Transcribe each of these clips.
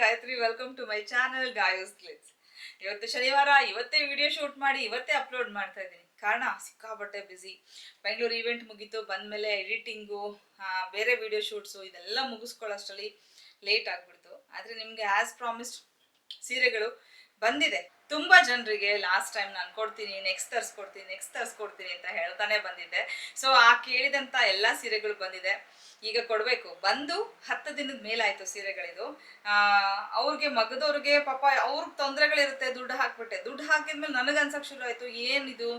Gayathri welcome to my channel Gayo's clips ಇವತ್ತು ಶನಿವಾರ, ಇವತ್ತೇ ವಿಡಿಯೋ ಶೂಟ್ ಮಾಡಿ, ಇವತ್ತೇ ಅಪ್ಲೋಡ್ ಮಾಡ್ತಾ ಇದ್ದೀನಿ. ಕಾರಣ, ಸಿಕ್ಕಾಪಟ್ಟೆ ಬ್ಯುಸಿ ಬೆಂಗಳೂರು ಈವೆಂಟ್ ಮುಗೀತು, ಬಂದಮೇಲೆ ಎಡಿಟಿಂಗು ಬೇರೆ ವಿಡಿಯೋ ಶೂಟ್ಸು ಇದೆಲ್ಲ ಮುಗಿಸ್ಕೊಳ್ಳೋಷ್ಟರಲ್ಲಿ ಲೇಟ್ ಆಗ್ಬಿಡ್ತು. ಆದರೆ ನಿಮಗೆ ಆ್ಯಸ್ ಪ್ರಾಮಿಸ್ಡ್ ಸೀರೆಗಳು ಬಂದಿದೆ. ತುಂಬಾ ಜನರಿಗೆ ಲಾಸ್ಟ್ ಟೈಮ್ ನಾನು ಕೊಡ್ತೀನಿ ನೆಕ್ಸ್ಟ್ ತರಿಸ್ಕೊಡ್ತೀನಿ ನೆಕ್ಸ್ಟ್ ತರಿಸ್ಕೊಡ್ತೀನಿ ಅಂತ ಹೇಳ್ತಾನೆ ಬಂದಿದ್ದೆ. ಸೊ ಆ ಕೇಳಿದಂಥ ಎಲ್ಲ ಸೀರೆಗಳು ಬಂದಿದೆ. ಈಗ ಕೊಡಬೇಕು. ಬಂದು ಹತ್ತು ದಿನದ ಮೇಲಾಯ್ತು ಸೀರೆಗಳಿದು. ಅವ್ರಿಗೆ ಮಗದವ್ರಿಗೆ ಪಾಪ ಅವ್ರಿಗೆ ತೊಂದರೆಗಳಿರುತ್ತೆ, ದುಡ್ಡು ಹಾಕ್ಬಿಟ್ಟೆ. ದುಡ್ಡು ಹಾಕಿದ್ಮೇಲೆ ನನಗೆ ಅನ್ಸಕ್ ಶುರು ಆಯ್ತು ಏನಿದು?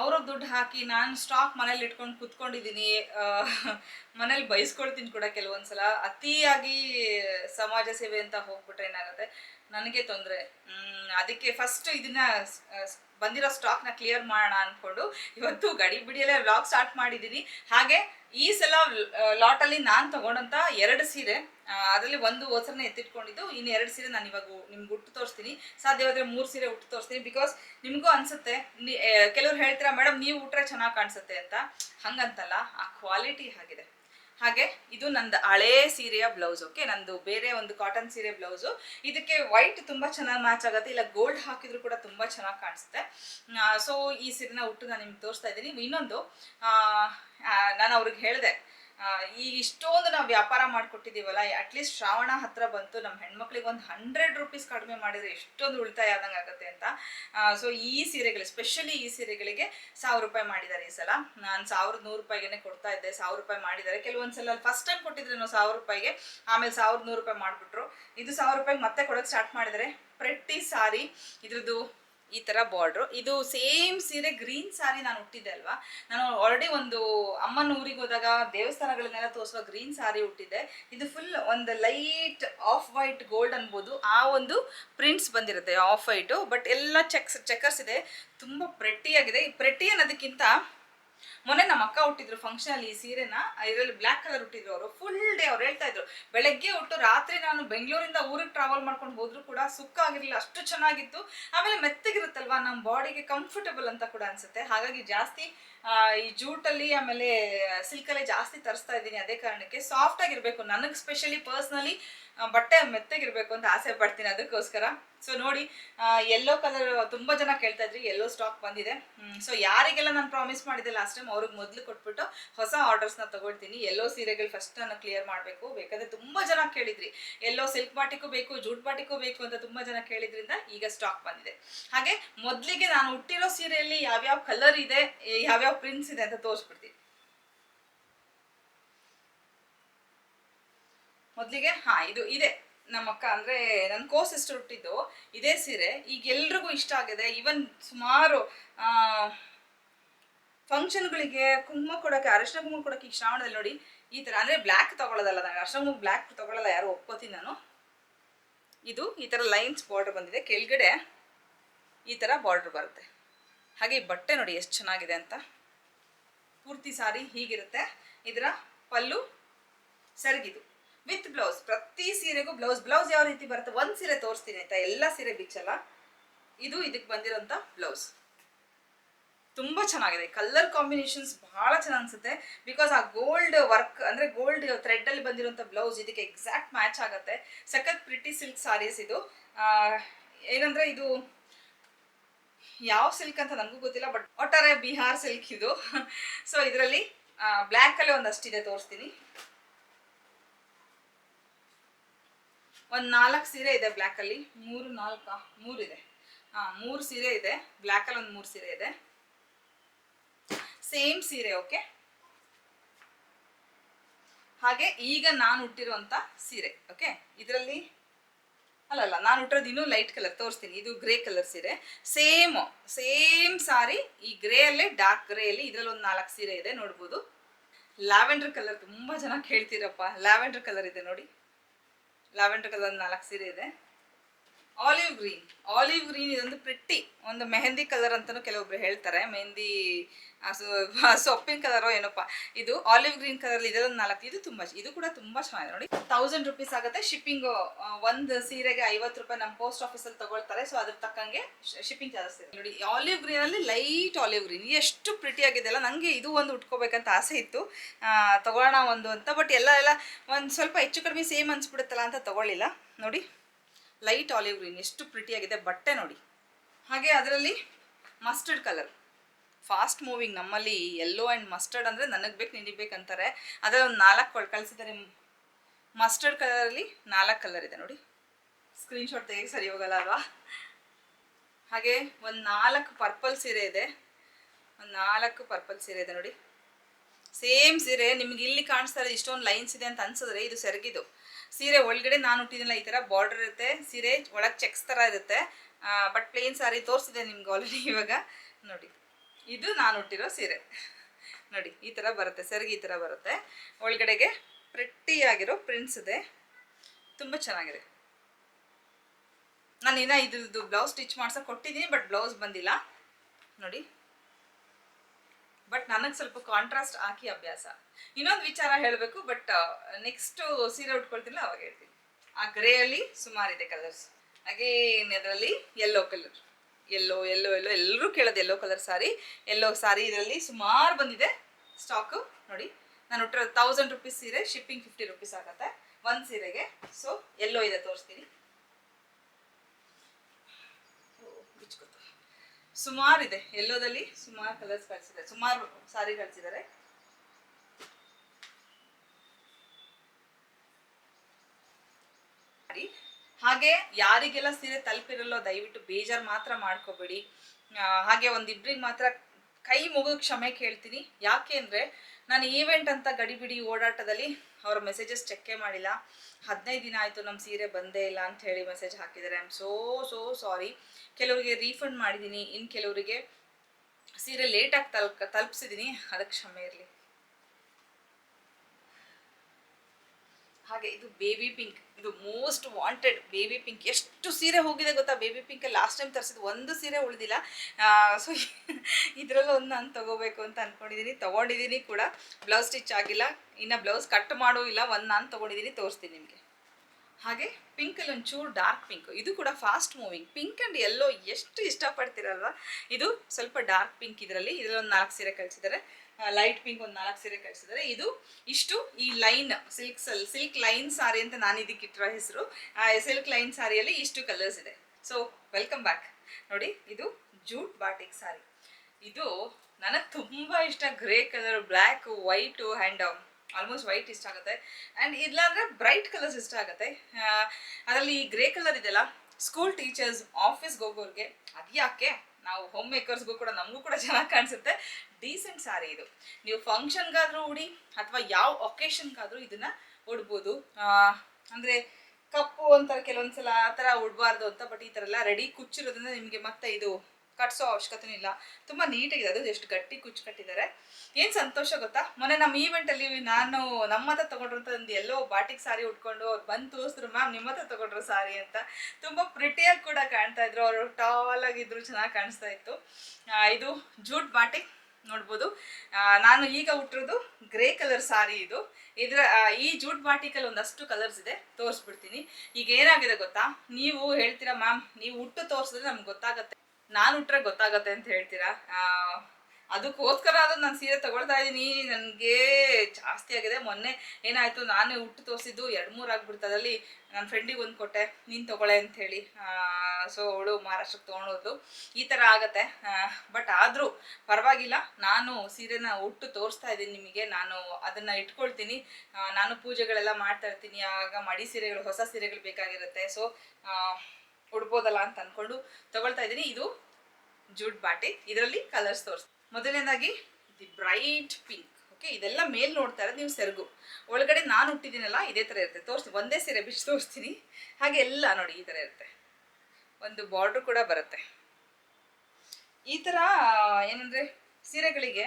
ಅವ್ರಿಗೆ ದುಡ್ಡು ಹಾಕಿ ನಾನು ಸ್ಟಾಕ್ ಮನೇಲಿ ಇಟ್ಕೊಂಡು ಕುತ್ಕೊಂಡಿದ್ದೀನಿ ಮನೇಲಿ ಬೈಸ್ಕೊಳ್ತೀನಿ ಕೂಡ ಕೆಲವೊಂದ್ಸಲ. ಅತಿಯಾಗಿ ಸಮಾಜ ಸೇವೆ ಅಂತ ಹೋಗ್ಬಿಟ್ರೆ ಏನಾಗುತ್ತೆ? ನನಗೆ ತೊಂದರೆ. ಅದಕ್ಕೆ ಫಸ್ಟ್ ಇದನ್ನ ಬಂದಿರೋ ಸ್ಟಾಕ್ನ ಕ್ಲಿಯರ್ ಮಾಡೋಣ ಅಂದ್ಕೊಂಡು ಇವತ್ತು ಗಡಿ ಬಿಡಿಯಲ್ಲೇ ವ್ಲಾಗ್ ಸ್ಟಾರ್ಟ್ ಮಾಡಿದ್ದೀನಿ ಹಾಗೆ ಈ ಸಲ ಲಾಟಲ್ಲಿ ನಾನು ತಗೊಂಡಂತ ಎರಡು ಸೀರೆ ಅದರಲ್ಲಿ ಒಂದು ಹೊಸರನ್ನ ಎತ್ತಿಟ್ಕೊಂಡಿದ್ದು, ಇನ್ನು ಎರಡು ಸೀರೆ ನಾನು ಇವಾಗ ನಿಮ್ಗೆ ಉಟ್ಟು ತೋರಿಸ್ತೀನಿ. ಸಾಧ್ಯವಾದರೆ ಮೂರು ಸೀರೆ ಉಟ್ಟು ತೋರಿಸ್ತೀನಿ. ಬಿಕಾಸ್ ನಿಮಗೂ ಅನ್ಸುತ್ತೆ ಕೆಲವರು ಹೇಳ್ತೀರಾ, ಮೇಡಮ್, ನೀವು ಉಟ್ರೆ ಚೆನ್ನಾಗಿ ಕಾಣಿಸುತ್ತೆ ಅಂತ. ಹಂಗಂತಲ್ಲ, ಆ ಕ್ವಾಲಿಟಿ ಆಗಿದೆ. ಹಾಗೆ ಇದು ನಂದು ಹಳೇ ಸೀರೆಯ ಬ್ಲೌಸ್ ಓಕೆ ನಂದು ಬೇರೆ ಒಂದು ಕಾಟನ್ ಸೀರೆ ಬ್ಲೌಸು ಇದಕ್ಕೆ ವೈಟ್ ತುಂಬ ಚೆನ್ನಾಗಿ ಮ್ಯಾಚ್ ಆಗುತ್ತೆ. ಇಲ್ಲ ಗೋಲ್ಡ್ ಹಾಕಿದ್ರು ಕೂಡ ತುಂಬ ಚೆನ್ನಾಗಿ ಕಾಣಿಸುತ್ತೆ. ಸೊ ಈ ಸೀರೆನ ಉಟ್ಟು ನಾನು ನಿಮ್ಗೆ ತೋರಿಸ್ತಾ ಇದ್ದೀನಿ. ಇನ್ನೊಂದು ನಾನು ಅವ್ರಿಗೆ ಹೇಳಿದೆ. ಈ ಇಷ್ಟೊಂದು ನಾವು ವ್ಯಾಪಾರ ಮಾಡಿಕೊಟ್ಟಿದ್ದೀವಲ್ಲ ಅಟ್ಲೀಸ್ಟ್ ಶ್ರಾವಣ ಹತ್ರ ಬಂತು ನಮ್ಮ ಹೆಣ್ಮಕ್ಳಿಗೆ ಒಂದು ಹಂಡ್ರೆಡ್ ರುಪೀಸ್ ಕಡಿಮೆ ಮಾಡಿದರೆ ಎಷ್ಟೊಂದು ಉಳಿತಾಯ ಆದಂಗೆ ಆಗುತ್ತೆ ಅಂತ. ಸೊ ಈ ಸೀರೆಗಳು ಸ್ಪೆಷಲಿ ಈ ಸೀರೆಗಳಿಗೆ ಸಾವಿರ ರೂಪಾಯಿ ಮಾಡಿದ್ದಾರೆ ಈ ಸಲ. ನಾನು ಸಾವಿರದ ನೂರು ರೂಪಾಯಿಗೆ ಕೊಡ್ತಾ ಇದ್ದೆ, ಸಾವಿರ ರೂಪಾಯಿ ಮಾಡಿದ್ದಾರೆ. ಕೆಲವೊಂದು ಸಲ ಫಸ್ಟ್ ಟೈಮ್ ಕೊಟ್ಟಿದ್ರೇನೋ ಸಾವಿರ ರೂಪಾಯಿಗೆ, ಆಮೇಲೆ ಸಾವಿರದ ನೂರು ರೂಪಾಯಿ ಮಾಡಿಬಿಟ್ರು. ಇದು ಸಾವಿರ ರೂಪಾಯಿಗೆ ಮತ್ತೆ ಕೊಡೋಕ್ಕೆ ಸ್ಟಾರ್ಟ್ ಮಾಡಿದರೆ ಪ್ರತಿ ಸಾರಿ ಇದ್ರದ್ದು ಈ ಥರ ಬಾರ್ಡ್ರು ಇದು ಸೇಮ್ ಸೀರೆ ಗ್ರೀನ್ ಸಾರಿ ನಾನು ಹುಟ್ಟಿದ್ದೆ ಅಲ್ವಾ? ನಾನು ಆಲ್ರೆಡಿ ಒಂದು ಅಮ್ಮನ ಊರಿಗೆ ಹೋದಾಗ ದೇವಸ್ಥಾನಗಳನ್ನೆಲ್ಲ ತೋರಿಸುವ ಗ್ರೀನ್ ಸಾರಿ ಹುಟ್ಟಿದ್ದೆ ಇದು ಫುಲ್ ಒಂದು ಲೈಟ್ ಆಫ್ ವೈಟ್ ಗೋಲ್ಡ್ ಅನ್ಬೋದು. ಆ ಒಂದು ಪ್ರಿಂಟ್ಸ್ ಬಂದಿರುತ್ತೆ ಆಫ್ ವೈಟು ಬಟ್ ಎಲ್ಲ ಚೆಕ್ಸ್ ಚೆಕರ್ಸ್ ಇದೆ. ತುಂಬ ಪ್ರೆಟ್ಟಿಯಾಗಿದೆ ಈ ಪ್ರೆಟ್ಟಿ ಅನ್ನೋದಕ್ಕಿಂತ ಮೊನ್ನೆ ನಮ್ಮ ಅಕ್ಕ ಹುಟ್ಟಿದ್ರು ಫಂಕ್ಷನ್ ಅಲ್ಲಿ ಈ ಸೀರೆನ, ಇದರಲ್ಲಿ ಬ್ಲ್ಯಾಕ್ ಕಲರ್ ಹುಟ್ಟಿದ್ರು ಅವರು. ಫುಲ್ ಡೇ ಅವ್ರು ಹೇಳ್ತಾ ಇದ್ರು. ಬೆಳಗ್ಗೆ ಹುಟ್ಟು, ರಾತ್ರಿ ನಾನು ಬೆಂಗಳೂರಿಂದ ಊರಿಗೆ ಟ್ರಾವೆಲ್ ಮಾಡ್ಕೊಂಡು ಹೋದ್ರು ಕೂಡ ಸುಕ್ಕ ಆಗಿರ್ಲಿಲ್ಲ, ಅಷ್ಟು ಚೆನ್ನಾಗಿತ್ತು. ಆಮೇಲೆ ಮೆತ್ತಗಿರುತ್ತಲ್ವಾ ನಮ್ಮ ಬಾಡಿಗೆ ಕಂಫರ್ಟಬಲ್ ಅಂತ ಕೂಡ ಅನ್ಸುತ್ತೆ. ಹಾಗಾಗಿ ಜಾಸ್ತಿ ಈ ಜೂಟಲ್ಲಿ ಆಮೇಲೆ ಸಿಲ್ಕಲ್ಲಿ ಜಾಸ್ತಿ ತರಿಸ್ತಾ ಇದ್ದೀನಿ ಅದೇ ಕಾರಣಕ್ಕೆ ಸಾಫ್ಟ್ ಆಗಿರ್ಬೇಕು. ನನಗೆ ಸ್ಪೆಷಲಿ ಪರ್ಸ್ನಲಿ ಬಟ್ಟೆ ಮೆತ್ತಗಿರ್ಬೇಕು ಅಂತ ಆಸೆ ಪಡ್ತೀನಿ ಅದಕ್ಕೋಸ್ಕರ. ಸೊ ನೋಡಿ ಎಲ್ಲೋ ಕಲರ್ ತುಂಬ ಜನ ಕೇಳ್ತಾ ಇದ್ರಿ ಎಲ್ಲೋ ಸ್ಟಾಕ್ ಬಂದಿದೆ. ಸೊ ಯಾರಿಗೆಲ್ಲ ನಾನು ಪ್ರಾಮಿಸ್ ಮಾಡಿದೆ ಲಾಸ್ಟ್ ಟೈಮ್ ಅವ್ರಿಗೆ ಮೊದಲು ಕೊಟ್ಬಿಟ್ಟು ಹೊಸ ಆರ್ಡರ್ಸ್ನ ತಗೊಳ್ತೀನಿ. ಎಲ್ಲೋ ಸೀರೆಗಳು ಫಸ್ಟ್ ನಾನು ಕ್ಲಿಯರ್ ಮಾಡಬೇಕು. ಬೇಕಾದ್ರೆ ತುಂಬ ಜನ ಕೇಳಿದ್ರಿ ಎಲ್ಲೋ ಸಿಲ್ಕ್ ಬಾಟಿಗೂ ಬೇಕು, ಜೂಟ್ ಬಾಟಿಗೂ ಬೇಕು ಅಂತ ತುಂಬ ಜನ ಕೇಳಿದ್ರಿಂದ ಈಗ ಸ್ಟಾಕ್ ಬಂದಿದೆ. ಹಾಗೆ ಮೊದಲಿಗೆ ನಾನು ಹುಟ್ಟಿರೋ ಸೀರೆಯಲ್ಲಿ ಯಾವ್ಯಾವ ಕಲರ್ ಇದೆ, ಯಾವ್ಯಾವ ಪ್ರಿಂಟ್ಸ್ ಇದೆ ಅಂತ ತೋರಿಸ್ಬಿಡ್ತೀನಿ. ಮೊದಲಿಗೆ, ಹಾ, ಇದು ಇದೆ. ನಮ್ಮಕ್ಕ ಅಂದ್ರೆ ನನ್ನ ಕೋ ಸಿಸ್ಟರ್ ಹುಟ್ಟಿದ್ದು ಇದೇ ಸೀರೆ. ಈಗ ಎಲ್ರಿಗೂ ಇಷ್ಟ ಆಗಿದೆ. ಈವನ್ ಸುಮಾರು ಫಂಕ್ಷನ್ಗಳಿಗೆ ಕುಂಕುಮ ಕೊಡೋಕೆ, ಅರಿಶಿನ ಕುಂಕುಮ ಕೊಡಕ್ಕೆ ಈ ಶ್ರಾವಣದಲ್ಲಿ ನೋಡಿ ಈ ಥರ ಅಂದರೆ ಬ್ಲ್ಯಾಕ್ ತಗೊಳ್ಳೋದಲ್ಲ ನಾನು ಅರಿಶಿನ ಕುಂಕುಮ ಬ್ಲ್ಯಾಕ್ ತಗೊಳ್ಳಲ್ಲ ಯಾರು ಒಪ್ಕೋತೀನಿ ನಾನು. ಇದು ಈ ಥರ ಲೈನ್ಸ್ ಬಾರ್ಡರ್ ಬಂದಿದೆ. ಕೆಳಗಡೆ ಈ ಥರ ಬಾರ್ಡರ್ ಬರುತ್ತೆ. ಹಾಗೆ ಈ ಬಟ್ಟೆ ನೋಡಿ ಎಷ್ಟು ಚೆನ್ನಾಗಿದೆ ಅಂತ. ಪೂರ್ತಿ ಸಾರಿ ಹೀಗಿರುತ್ತೆ. ಇದರ ಪಲ್ಲು ಸೆರಗಿದು. ವಿತ್ ಬ್ಲೌಸ್, ಪ್ರತಿ ಸೀರೆಗೂ ಬ್ಲೌಸ್ ಬ್ಲೌಸ್ ಯಾವ ರೀತಿ ಬರುತ್ತೆ ಒಂದು ಸೀರೆ ತೋರಿಸ್ತೀನಿ ಆಯ್ತಾ, ಎಲ್ಲ ಸೀರೆ ಬಿಚ್ಚಲ್ಲ. ಇದು ಇದಕ್ಕೆ ಬಂದಿರೋಂಥ ಬ್ಲೌಸ್. ತುಂಬ ಚೆನ್ನಾಗಿದೆ, ಕಲರ್ ಕಾಂಬಿನೇಷನ್ಸ್ ಬಹಳ ಚೆನ್ನಾಗಿ ಅನ್ಸುತ್ತೆ. ಬಿಕಾಸ್ ಆ ಗೋಲ್ಡ್ ವರ್ಕ್ ಅಂದರೆ ಗೋಲ್ಡ್ ಥ್ರೆಡ್ಡಲ್ಲಿ ಬಂದಿರೋಂಥ ಬ್ಲೌಸ್ ಇದಕ್ಕೆ ಎಕ್ಸಾಕ್ಟ್ ಮ್ಯಾಚ್ ಆಗುತ್ತೆ. ಸಖತ್ ಪ್ರಿಟಿ ಸಿಲ್ಕ್ ಸಾರೀಸ್ ಇದು. ಏನಂದ್ರೆ ಇದು ಯಾವ ಸಿಲ್ಕ್ ಅಂತ ನನಗೂ ಗೊತ್ತಿಲ್ಲ ಬಟ್ ಒಟ್ಟಾರೆ ಬಿಹಾರ್ ಸಿಲ್ಕ್ ಇದು. ಸೊ ಇದರಲ್ಲಿ ಬ್ಲ್ಯಾಕಲ್ಲೇ ಒಂದಷ್ಟಿದೆ ತೋರಿಸ್ತೀನಿ. ಒಂದು ನಾಲ್ಕು ಸೀರೆ ಇದೆ ಬ್ಲ್ಯಾಕಲ್ಲಿ ಮೂರು ನಾಲ್ಕು ಮೂರಿದೆ ಹಾಂ, ಮೂರು ಸೀರೆ ಇದೆ. ಬ್ಲ್ಯಾಕಲ್ಲಿ ಒಂದು ಮೂರು ಸೀರೆ ಇದೆ. ಸೇಮ್ ಸೀರೆ ಓಕೆ ಹಾಗೆ ಈಗ ನಾನು ಹುಟ್ಟಿರುವಂಥ ಸೀರೆ ಓಕೆ ಇದರಲ್ಲಿ ಅಲ್ಲಲ್ಲ, ನಾನು ಹುಟ್ಟಿರೋದು ಇನ್ನೂ ಲೈಟ್ ಕಲರ್ ತೋರಿಸ್ತೀನಿ. ಇದು ಗ್ರೇ ಕಲರ್ ಸೀರೆ. ಸೇಮ್ ಸೇಮ್ ಸಾರಿ ಈ ಗ್ರೇ ಅಲ್ಲೇ ಡಾರ್ಕ್ ಗ್ರೇ ಅಲ್ಲಿ ಇದರಲ್ಲಿ ಒಂದು ನಾಲ್ಕು ಸೀರೆ ಇದೆ, ನೋಡ್ಬೋದು. ಲ್ಯಾವೆಂಡರ್ ಕಲರ್ ತುಂಬ ಜನ ಕೇಳ್ತೀರಪ್ಪ. ಲ್ಯಾವೆಂಡರ್ ಕಲರ್ ಇದೆ ನೋಡಿ. ಲ್ಯಾವೆಂಡರ್ ಕಲರ್ ನಾಲ್ಕು ಸೀರೆ ಇದೆ. Olive green. ಆಲಿವ್ ಗ್ರೀನ್ ಇದೊಂದು ಪ್ರಿಟ್ಟಿ ಒಂದು ಮೆಹಂದಿ ಕಲರ್ ಅಂತಲೂ ಕೆಲವೊಬ್ರು ಹೇಳ್ತಾರೆ. ಮೆಹಂದಿ ಸೊಪ್ಪಿನ ಕಲರೋ ಏನಪ್ಪ. ಇದು ಆಲಿವ್ ಗ್ರೀನ್ ಕಲರ್ ಇದೊಂದು ನಾಲ್ಕು, ಇದು ತುಂಬ ಇದು ಕೂಡ ತುಂಬ ಚೆನ್ನಾಗಿದೆ ನೋಡಿ. ತೌಸಂಡ್ ರುಪೀಸ್ ಆಗುತ್ತೆ. ಶಿಪ್ಪಿಂಗ್ ಒಂದು ಸೀರೆಗೆ ಐವತ್ತು ರೂಪಾಯಿ ನಮ್ಮ ಪೋಸ್ಟ್ ಆಫೀಸಲ್ಲಿ ತಗೊಳ್ತಾರೆ. ಸೊ ಅದ್ರ ತಕ್ಕಂಗೆ ಶಿಪ್ಪಿಂಗ್ ಚಾರ್ಜಸ್ ಇದೆ ನೋಡಿ, ಆಲಿವ್ ಗ್ರೀನ್ ಅಲ್ಲಿ ಲೈಟ್ ಆಲಿವ್ ಗ್ರೀನ್. ಎಷ್ಟು ಪ್ರಿಟಿ ಆಗಿದೆ ಅಲ್ಲ. ನನಗೆ ಇದು ಒಂದು ಉಟ್ಕೋಬೇಕಂತ ಆಸೆ ಇತ್ತು. ತಗೊಳ್ಳೋಣ ಒಂದು ಅಂತ. ಬಟ್ ಎಲ್ಲ ಎಲ್ಲ ಒಂದು ಸ್ವಲ್ಪ ಹೆಚ್ಚು ಕಡಿಮೆ ಸೇಮ್ ಅನ್ಸ್ಬಿಡುತ್ತಲ್ಲ ಅಂತ ತಗೊಳ್ಳಿಲ್ಲ. ನೋಡಿ. ಲೈಟ್ ಆಲಿವ್ ಗ್ರೀನ್, ಎಷ್ಟು ಪ್ರಿಟಿಯಾಗಿದೆ ಬಟ್ಟೆ ನೋಡಿ. ಹಾಗೆ ಅದರಲ್ಲಿ ಮಸ್ಟರ್ಡ್ ಕಲರ್. ಫಾಸ್ಟ್ ಮೂವಿಂಗ್, ನಮ್ಮಲ್ಲಿ ಎಲ್ಲೋ ಆ್ಯಂಡ್ ಮಸ್ಟರ್ಡ್ ಅಂದರೆ ನನಗೆ ಬೇಕು, ನಿನಗೆ ಬೇಕಂತಾರೆ ಅದರಲ್ಲಿ ಒಂದು ನಾಲ್ಕು ಕೊಡ್ ಕಳಿಸಿದ್ದಾರೆ. ಮಸ್ಟರ್ಡ್ ಕಲರಲ್ಲಿ ನಾಲ್ಕು ಕಲರ್ ಇದೆ ನೋಡಿ. ಸ್ಕ್ರೀನ್ಶಾಟ್ ತೆಗೆ ಸರಿ ಹೋಗಲ್ಲ ಅಲ್ವಾ? ಹಾಗೆ ಒಂದು ನಾಲ್ಕು ಪರ್ಪಲ್ ಸೀರೆ ಇದೆ. ಒಂದು ನಾಲ್ಕು ಪರ್ಪಲ್ ಸೀರೆ ಇದೆ ನೋಡಿ. ಸೇಮ್ ಸೀರೆ, ನಿಮ್ಗೆ ಇಲ್ಲಿ ಕಾಣಿಸ್ತಾ ಇಷ್ಟೊಂದು ಲೈನ್ಸ್ ಇದೆ ಅಂತ ಅನ್ಸಿದ್ರೆ ಇದು ಸೆರಗಿದು ಸೀರೆ ಒಳಗಡೆ ನಾನು ಹುಟ್ಟಿದಿಲ್ಲ ಈ ಥರ ಬಾರ್ಡರ್ ಇರುತ್ತೆ. ಸೀರೆ ಒಳಗೆ ಚೆಕ್ಸ್ ಥರ ಇರುತ್ತೆ. ಬಟ್ ಪ್ಲೇನ್ ಸಾರಿ ತೋರಿಸಿದೆ ನಿಮ್ಗೆ ಆಲ್ರೆಡಿ ಇವಾಗ. ನೋಡಿ, ಇದು ನಾನು ಹುಟ್ಟಿರೋ ಸೀರೆ. ನೋಡಿ, ಈ ಥರ ಬರುತ್ತೆ, ಸರಿಗೆ ಈ ಥರ ಬರುತ್ತೆ. ಒಳಗಡೆಗೆ ಪ್ರಿಟ್ಟಿಯಾಗಿರೋ ಪ್ರಿಂಟ್ಸ್ ಇದೆ. ತುಂಬ ಚೆನ್ನಾಗಿದೆ. ನಾನು ಇನ್ನೂ ಇದ್ರದ್ದು ಬ್ಲೌಸ್ ಸ್ಟಿಚ್ ಮಾಡ್ಸೋಕೆ ಕೊಟ್ಟಿದ್ದೀನಿ ಬಟ್ ಬ್ಲೌಸ್ ಬಂದಿಲ್ಲ. ನೋಡಿ ಬಟ್ ನನಗೆ ಸ್ವಲ್ಪ ಕಾಂಟ್ರಾಸ್ಟ್ ಹಾಕಿ ಅಭ್ಯಾಸ. ಇನ್ನೊಂದು ವಿಚಾರ ಹೇಳಬೇಕು ಬಟ್ ನೆಕ್ಸ್ಟ್ ಸೀರೆ ಉಟ್ಕೊಳ್ತಿಲ್ಲ, ಅವಾಗ ಹೇಳ್ತೀನಿ. ಆ ಗ್ರೇಯಲ್ಲಿ ಸುಮಾರಿದೆ ಕಲರ್ಸ್ ಹಾಗೆ ಅದರಲ್ಲಿ ಯೆಲ್ಲೋ ಕಲರ್ ಎಲ್ಲೋ ಎಲ್ಲೋ ಎಲ್ಲೋ ಎಲ್ಲರೂ ಕೇಳೋದು ಎಲ್ಲೋ ಕಲರ್ ಸಾರಿ ಎಲ್ಲೋ ಸಾರಿ ಇದರಲ್ಲಿ ಸುಮಾರು ಬಂದಿದೆ ಸ್ಟಾಕು ನೋಡಿ, ನಾನು ಹುಟ್ಟಿರೋ ತೌಸಂಡ್ ರುಪೀಸ್ ಸೀರೆ ಶಿಪ್ಪಿಂಗ್ ಫಿಫ್ಟಿ ರುಪೀಸ್ ಆಗುತ್ತೆ. ಒಂದು ಸೀರೆಗೆ ಸೊ ಎಲ್ಲೋ ಇದೆ ತೋರಿಸ್ತೀನಿ. ಸುಮಾರು ಇದೆ ಎಲ್ಲೋದಲ್ಲಿ ಸುಮಾರು ಕಲರ್ಸ್ ಕಳಿಸಿದ್ದಾರೆ ಸುಮಾರು ಸಾರಿ ಕಳಿಸಿದ್ದಾರೆ. ಹಾಗೆ ಯಾರಿಗೆಲ್ಲ ಸೀರೆ ತಲುಪಿರಲ್ಲೋ ದಯವಿಟ್ಟು ಬೇಜಾರ್ ಮಾತ್ರ ಮಾಡ್ಕೋಬೇಡಿ. ಹಾಗೆ ಒಂದಿಬ್ರಿಗೆ ಮಾತ್ರ ಕೈ ಮುಗಿದು ಕ್ಷಮೆ ಕೇಳ್ತೀನಿ. ಯಾಕೆ ಅಂದರೆ, ನಾನು ಈವೆಂಟ್ ಅಂತ ಗಡಿಬಿಡಿ ಓಡಾಟದಲ್ಲಿ ಅವ್ರ ಮೆಸೇಜಸ್ ಚೆಕ್ಕೇ ಮಾಡಿಲ್ಲ. ಹದಿನೈದು ದಿನ ಆಯಿತು ನಮ್ಮ ಸೀರೆ ಬಂದೇ ಇಲ್ಲ ಅಂತ ಹೇಳಿ ಮೆಸೇಜ್ ಹಾಕಿದ್ದಾರೆ. I am so so sorry ಕೆಲವರಿಗೆ ರೀಫಂಡ್ ಮಾಡಿದ್ದೀನಿ ಇನ್ನು ಕೆಲವರಿಗೆ ಸೀರೆ ಲೇಟಾಗಿ ತಲ್ಕ ತಲುಪಿಸಿದ್ದೀನಿ ಅದಕ್ಕೆ ಕ್ಷಮೆ ಇರಲಿ. ಹಾಗೆ ಇದು ಬೇಬಿ ಪಿಂಕ್ ಇದು ಮೋಸ್ಟ್ ವಾಂಟೆಡ್ ಬೇಬಿ ಪಿಂಕ್ ಎಷ್ಟು ಸೀರೆ ಹೋಗಿದೆ ಗೊತ್ತಾ? ಬೇಬಿ ಪಿಂಕ್ ಲಾಸ್ಟ್ ಟೈಮ್ ತರಿಸಿದ್ದು ಒಂದು ಸೀರೆ ಉಳಿದಿಲ್ಲ. ಸೊ ಇದರಲ್ಲೂ ಒಂದು ನಾನು ತಗೋಬೇಕು ಅಂತ ಅಂದ್ಕೊಂಡಿದ್ದೀನಿ ತೊಗೊಂಡಿದ್ದೀನಿ ಕೂಡ. ಬ್ಲೌಸ್ ಸ್ಟಿಚ್ ಆಗಿಲ್ಲ. ಇನ್ನು ಬ್ಲೌಸ್ ಕಟ್ ಮಾಡೋ ಇಲ್ಲ. ಒಂದು ನಾನು ತೊಗೊಂಡಿದ್ದೀನಿ ತೋರಿಸ್ತೀನಿ ನಿಮಗೆ. ಹಾಗೆ ಪಿಂಕಲ್ಲಿ ಒಂಚೂರು ಡಾರ್ಕ್ ಪಿಂಕ್ ಇದು ಕೂಡ fast moving pink and yellow ಎಷ್ಟು ಇಷ್ಟಪಡ್ತೀರಲ್ವ? ಇದು ಸ್ವಲ್ಪ ಡಾರ್ಕ್ ಪಿಂಕ್ ಇದರಲ್ಲಿ. ಇದರಲ್ಲಿ ಒಂದು ನಾಲ್ಕು ಸೀರೆ ಕಳಿಸಿದ್ದಾರೆ. ಲೈಟ್ ಪಿಂಕ್ ಒಂದು ನಾಲ್ಕು ಸೀರೆ ಕಳಿಸಿದ್ದಾರೆ ಇದು ಇಷ್ಟು ಈ line silk silk line sari ಅಂತ ನಾನು ಇದಕ್ಕೆ ಇಟ್ಟಿರೋ ಹೆಸರು. ಆ ಸಿಲ್ಕ್ ಲೈನ್ ಸಾರಿಯಲ್ಲಿ ಇಷ್ಟು ಕಲರ್ಸ್ ಇದೆ. ಸೊ ವೆಲ್ಕಮ್ ಬ್ಯಾಕ್ ನೋಡಿ, ಇದು ಜೂಟ್ ಬಾಟಿಕ್ ಸಾರಿ ಇದು ನನಗೆ ತುಂಬ ಇಷ್ಟ. Grey colour black white and almost white ಇಷ್ಟ ಆಗುತ್ತೆ. ಆ್ಯಂಡ್ ಇಲ್ಲಾಂದರೆ ಬ್ರೈಟ್ ಕಲರ್ಸ್ ಇಷ್ಟ ಆಗುತ್ತೆ. ಅದರಲ್ಲಿ ಈ ಗ್ರೇ ಕಲರ್ ಇದೆಯಲ್ಲ ಸ್ಕೂಲ್ ಟೀಚರ್ಸ್ ಆಫೀಸ್ಗೆ ಹೋಗೋರಿಗೆ ಅದು ಯಾಕೆ ನಾವು ಹೋಮ್ ಮೇಕರ್ಸ್ಗೂ ಕೂಡ ನಮಗೂ ಕೂಡ ಚೆನ್ನಾಗಿ ಕಾಣಿಸುತ್ತೆ. ಡೀಸೆಂಟ್ ಸಾರಿ ಇದು. ನೀವು ಫಂಕ್ಷನ್ಗಾದ್ರೂ ಉಡಿ ಅಥವಾ ಯಾವ ಒಕೇಶನ್ಗಾದ್ರೂ ಇದನ್ನು ಉಡ್ಬೋದು. ಅಂದರೆ ಕಪ್ಪು ಅಂತ ಕೆಲವೊಂದ್ಸಲ ಆ ಥರ ಉಡಬಾರ್ದು ಅಂತ ಬಟ್ ಈ ಥರ ಎಲ್ಲ ರೆಡಿ ಕುಚ್ಚಿರೋದ್ರಿಂದ ನಿಮಗೆ ಮತ್ತೆ ಇದು ಕಟ್ಸೋ ಅವಶ್ಯಕತೆ ಇಲ್ಲ. ತುಂಬ ನೀಟಾಗಿದೆ. ಅದು ಎಷ್ಟು ಗಟ್ಟಿ ಕುಚ್ಚು ಕಟ್ಟಿದ್ದಾರೆ. ಏನು ಸಂತೋಷ ಗೊತ್ತಾ? ಮೊನ್ನೆ ನಮ್ಮ ಈವೆಂಟಲ್ಲಿ ನಾನು ನಮ್ಮ ಹತ್ರ ತೊಗೊಂಡ್ರಂತ ಒಂದು ಎಲ್ಲೋ ಬಾಟಿಕ್ ಸಾರಿ ಉಟ್ಕೊಂಡು ಅವ್ರು ಬಂದು ತೋರಿಸಿದ್ರು, ಮ್ಯಾಮ್, ನಿಮ್ಮ ಹತ್ರ ತೊಗೊಂಡ್ರು ಸಾರಿ ಅಂತ. ತುಂಬ ಪ್ರಿಟಿಯಾಗಿ ಕೂಡ ಕಾಣ್ತಾ ಇದ್ರು. ಅವರು ಟಾಲ್ ಆಗಿದ್ರು, ಚೆನ್ನಾಗಿ ಕಾಣಿಸ್ತಾ ಇತ್ತು. ಇದು ಜೂಟ್ ಬಾಟಿಕ್ ನೋಡ್ಬೋದು. ನಾನು ಈಗ ಉಟ್ಟಿರೋದು ಗ್ರೇ ಕಲರ್ ಸಾರಿ ಇದು. ಇದರ ಈ ಜೂಟ್ ಬಾಟಿಕಲ್ ಒಂದಷ್ಟು ಕಲರ್ಸ್ ಇದೆ, ತೋರಿಸ್ಬಿಡ್ತೀನಿ. ಈಗ ಏನಾಗಿದೆ ಗೊತ್ತಾ? ನೀವು ಹೇಳ್ತೀರಾ, ಮ್ಯಾಮ್, ನೀವು ಉಟ್ಟು ತೋರಿಸಿದ್ರೆ ನಮ್ಗೆ ಗೊತ್ತಾಗತ್ತೆ. ನಾನು ಉಟ್ರೆ ಗೊತ್ತಾಗತ್ತೆ ಅಂತ ಹೇಳ್ತೀರಾ? ಅದಕ್ಕೋಸ್ಕರ ಅದು ನಾನು ಸೀರೆ ತಗೊಳ್ತಾ ಇದ್ದೀನಿ. ನನಗೆ ಜಾಸ್ತಿ ಆಗಿದೆ. ಮೊನ್ನೆ ಏನಾಯಿತು, ನಾನೇ ಉಟ್ಟು ತೋರಿಸಿದ್ದು ಎರಡು ಮೂರು ಆಗ್ಬಿಡ್ತು. ಅದರಲ್ಲಿ ನನ್ನ ಫ್ರೆಂಡಿಗೆ ಒಂದು ಕೊಟ್ಟೆ. ನೀನು ತಗೊಳ್ಳೆ ಅಂಥೇಳಿ ಸೊ ಅವಳು ಮಹಾರಾಷ್ಟ್ರಕ್ಕೆ ತೊಗೊಳೋದು ಈ ಥರ ಆಗತ್ತೆ. ಬಟ್ ಆದರೂ ಪರವಾಗಿಲ್ಲ. ನಾನು ಸೀರೆನ ಉಟ್ಟು ತೋರಿಸ್ತಾ ಇದ್ದೀನಿ ನಿಮಗೆ. ನಾನು ಅದನ್ನು ಇಟ್ಕೊಳ್ತೀನಿ. ನಾನು ಪೂಜೆಗಳೆಲ್ಲ ಮಾಡ್ತಾ ಇರ್ತೀನಿ. ಆಗ ಮಡಿ ಸೀರೆಗಳು, ಹೊಸ ಸೀರೆಗಳು ಬೇಕಾಗಿರುತ್ತೆ. ಸೊ ಉಡ್ಬೋದಲ್ಲ ಅಂತ ಅಂದ್ಕೊಂಡು ತಗೊಳ್ತಾ ಇದ್ದೀನಿ. ಇದು ಜೂಟ್ ಬಾಟಿ. ಇದರಲ್ಲಿ ಕಲರ್ಸ್ ತೋರಿಸ್ ಮೊದಲನೇದಾಗಿ ದಿ ಬ್ರೈಟ್ ಪಿಂಕ್ ಓಕೆ ಇದೆಲ್ಲ ಮೇಲ್ ನೋಡ್ತಾರೆ ನೀವು ಸೆರಗು. ಒಳಗಡೆ ನಾನು ಹುಟ್ಟಿದ್ದೀನಲ್ಲ, ಇದೇ ಥರ ಇರುತ್ತೆ. ತೋರಿಸಿ, ಒಂದೇ ಸೀರೆ ಬಿಚ್ಚಿ ತೋರಿಸ್ತೀನಿ. ಹಾಗೆ ಎಲ್ಲ ನೋಡಿ, ಈ ಥರ ಇರುತ್ತೆ. ಒಂದು ಬಾರ್ಡ್ರ್ ಕೂಡ ಬರುತ್ತೆ. ಈ ಥರ ಏನಂದರೆ, ಸೀರೆಗಳಿಗೆ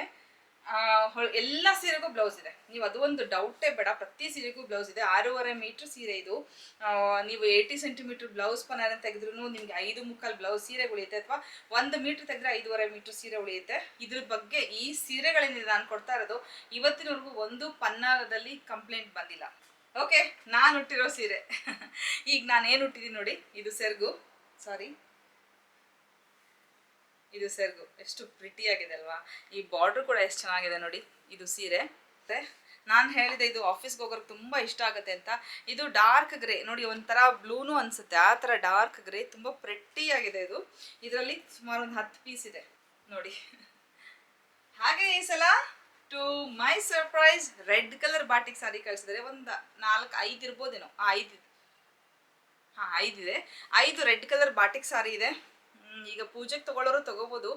ಎಲ್ಲ ಸೀರೆಗೂ ಬ್ಲೌಸ್ ಇದೆ. ನೀವು ಅದು ಒಂದು ಡೌಟೇ ಬೇಡ. ಪ್ರತಿ ಸೀರೆಗೂ ಬ್ಲೌಸ್ ಇದೆ. ಆರೂವರೆ ಮೀಟರ್ ಸೀರೆ ಇದು. ನೀವು ಏಯ್ಟಿ ಸೆಂಟಿಮೀಟರ್ ಬ್ಲೌಸ್ ಪನಾರ ತೆಗೆದ್ರೂ ನಿಮ್ಗೆ ಐದು ಮುಕ್ಕಾಲು ಬ್ಲೌಸ್ ಸೀರೆ ಉಳಿಯುತ್ತೆ ಅಥವಾ ಒಂದು ಮೀಟರ್ ತೆಗೆದ್ರೆ ಐದೂವರೆ ಮೀಟರ್ ಸೀರೆ ಉಳಿಯುತ್ತೆ. ಇದ್ರ ಬಗ್ಗೆ ಈ ಸೀರೆಗಳೇನಿದೆ ನಾನು ಕೊಡ್ತಾ ಇರೋದು. ಇವತ್ತಿನವರೆಗೂ ಒಂದು ಪನ್ನಾದಲ್ಲಿ ಕಂಪ್ಲೇಂಟ್ ಬಂದಿಲ್ಲ. ಓಕೆ ನಾನು ಹುಟ್ಟಿರೋ ಸೀರೆ. ಈಗ ನಾನು ಏನು ಹುಟ್ಟಿದ್ದೀನಿ ನೋಡಿ. ಇದು ಸೆರ್ಗು. ಸಾರಿ ಇದು ಸೆರಗು ಎಷ್ಟು ಪ್ರಿಟಿ ಆಗಿದೆ ಅಲ್ವಾ? ಈ ಬಾರ್ಡ್ರ್ ಕೂಡ ಎಷ್ಟು ಚೆನ್ನಾಗಿದೆ ನೋಡಿ. ಇದು ಸೀರೆ. ಮತ್ತೆ ನಾನು ಹೇಳಿದೆ ಇದು ಆಫೀಸ್ಗೆ ಹೋಗೋಕ್ಕೆ ತುಂಬ ಇಷ್ಟ ಆಗುತ್ತೆ ಅಂತ. ಇದು ಡಾರ್ಕ್ ಗ್ರೇ ನೋಡಿ, ಒಂಥರ ಬ್ಲೂನು ಅನಿಸುತ್ತೆ. ಆ ಥರ ಡಾರ್ಕ್ ಗ್ರೇ ತುಂಬ ಪ್ರೆಟ್ಟಿ ಆಗಿದೆ ಇದು. ಇದರಲ್ಲಿ ಸುಮಾರು ಒಂದು ಹತ್ತು ಪೀಸ್ ಇದೆ. ನೋಡಿ. ಹಾಗೆ ಈ ಸಲ to my surprise red colour batik sari ಕಳಿಸಿದರೆ. ಒಂದು ನಾಲ್ಕು ಐದು ಇರ್ಬೋದೇನೋ. ಐದು. ಹಾಂ ಐದಿದೆ ಐದು ರೆಡ್ ಕಲರ್ ಬಾಟಿಕ್ ಸಾರಿ ಇದೆ. ಈಗ ಪೂಜೆಗೆ ತಗೊಳ್ಳೋರು ತಗೋಬೋದು.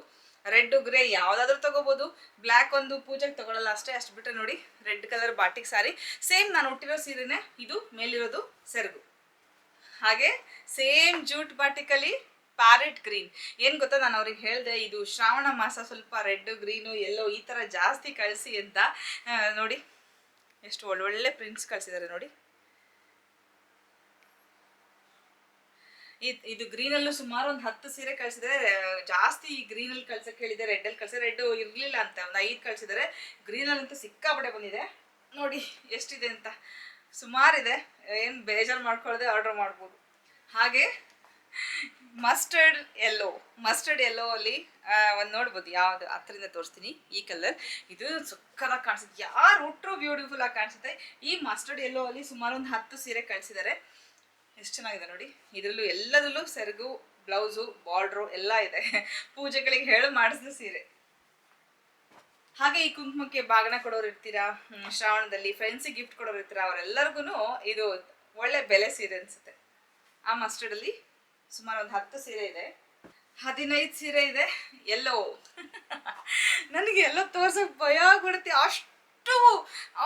ರೆಡ್ ಗ್ರೇ ಯಾವ್ದಾದ್ರು ತಗೋಬಹುದು ಬ್ಲ್ಯಾಕ್ ಒಂದು ಪೂಜೆಗೆ ತಗೊಳ್ಳಲ್ಲ, ಅಷ್ಟೇ, ಅಷ್ಟು ಬಿಟ್ಟರೆ ನೋಡಿ. Red colour batik sari same ನಾನು ಉಟ್ಟಿರೋ ಸೀರೆನೇ ಇದು ಮೇಲಿರೋದು ಸೆರಗು. ಹಾಗೆ ಸೇಮ್ ಜೂಟ್ ಬಾಟಿಕಲ್ಲಿ ಪ್ಯಾರೆಟ್ ಗ್ರೀನ್ ಏನು ಗೊತ್ತಾ, ನಾನು ಅವ್ರಿಗೆ ಹೇಳಿದೆ, ಇದು ಶ್ರಾವಣ ಮಾಸ ಸ್ವಲ್ಪ ರೆಡ್ ಗ್ರೀನು ಎಲ್ಲೋ ಈ ಥರ ಜಾಸ್ತಿ ಕಳಿಸಿ ಅಂತ. ನೋಡಿ, ಎಷ್ಟು ಒಳ್ಳೊಳ್ಳೆ ಪ್ರಿಂಟ್ಸ್ ಕಳಿಸಿದ್ದಾರೆ ನೋಡಿ. ಇದ್- ಇದು ಗ್ರೀನಲ್ಲೂ ಸುಮಾರು ಒಂದು ಹತ್ತು ಸೀರೆ ಕಳ್ಸಿದ್ರೆ, ಜಾಸ್ತಿ ಈ ಗ್ರೀನಲ್ಲಿ ಕಳ್ಸಕ್ಕೆ ಹೇಳಿದೆ ರೆಡ್ಡಲ್ಲಿ ಕಳ್ಸಿದ್ರೆ ರೆಡ್ ಇರಲಿಲ್ಲ ಅಂತ, ಒಂದು ಐದು ಕಳ್ಸಿದ್ದಾರೆ ಗ್ರೀನಲ್ಲಂತೂ ಸಿಕ್ಕಾಪಟ್ಟೆ ಬಂದಿದೆ. ನೋಡಿ, ಎಷ್ಟಿದೆ ಅಂತ. ಸುಮಾರಿದೆ. ಏನು ಬೇಜಾರು ಮಾಡ್ಕೊಳ್ಳದೆ ಆರ್ಡರ್ ಮಾಡ್ಬೋದು. ಹಾಗೆ ಮಸ್ಟರ್ಡ್ ಎಲ್ಲೋ ಮಸ್ಟರ್ಡ್ ಎಲ್ಲೋ ಅಲ್ಲಿ ಒಂದು ನೋಡ್ಬೋದು, ಯಾವ್ದು? ಹತ್ತರಿಂದ ತೋರಿಸ್ತೀನಿ, ಈ ಕಲರ್ ಇದು ಸುಕ್ಕದಾಗಿ ಕಾಣಿಸುತ್ತೆ. ಯಾರು ಹುಟ್ಟರು ಬ್ಯೂಟಿಫುಲ್ ಆಗಿ ಕಾಣಿಸುತ್ತೆ. ಈ ಮಸ್ಟರ್ಡ್ ಎಲ್ಲೋ ಅಲ್ಲಿ ಸುಮಾರು ಒಂದು ಹತ್ತು ಸೀರೆ ಕಳಿಸಿದ್ದಾರೆ ಎಷ್ಟು ಚೆನ್ನಾಗಿದೆ ನೋಡಿ. ಇದರಲ್ಲೂ ಎಲ್ಲದರಲ್ಲೂ ಸೆರಗು, ಬ್ಲೌಸು, ಬಾರ್ಡ್ರು ಎಲ್ಲ ಇದೆ. ಪೂಜೆಗಳಿಗೆ ಹೇಳು ಮಾಡಿಸಿದ ಸೀರೆ. ಹಾಗೆ ಈ ಕುಂಕುಮಕ್ಕೆ ಬಾಗಣ ಕೊಡೋರು ಇರ್ತೀರಾ? ಶ್ರಾವಣದಲ್ಲಿ ಫ್ರೆಂಡ್ಸಿಗೆ ಗಿಫ್ಟ್ ಕೊಡೋರು ಇರ್ತೀರಾ? ಅವರೆಲ್ಲರಿಗೂ ಇದು ಒಳ್ಳೆ ಬೆಲೆ ಸೀರೆ ಅನ್ಸುತ್ತೆ. ಆ ಮಸ್ಟರ್ಡಲ್ಲಿ ಸುಮಾರು ಒಂದು ಹತ್ತು ಸೀರೆ ಇದೆ. ಹದಿನೈದು ಸೀರೆ ಇದೆ. ಎಲ್ಲೋ. ನನಗೆ ಎಲ್ಲೋ ತೋರ್ಸೋಕೆ ಭಯ ಕೊಡುತ್ತೆ ಅಷ್ಟು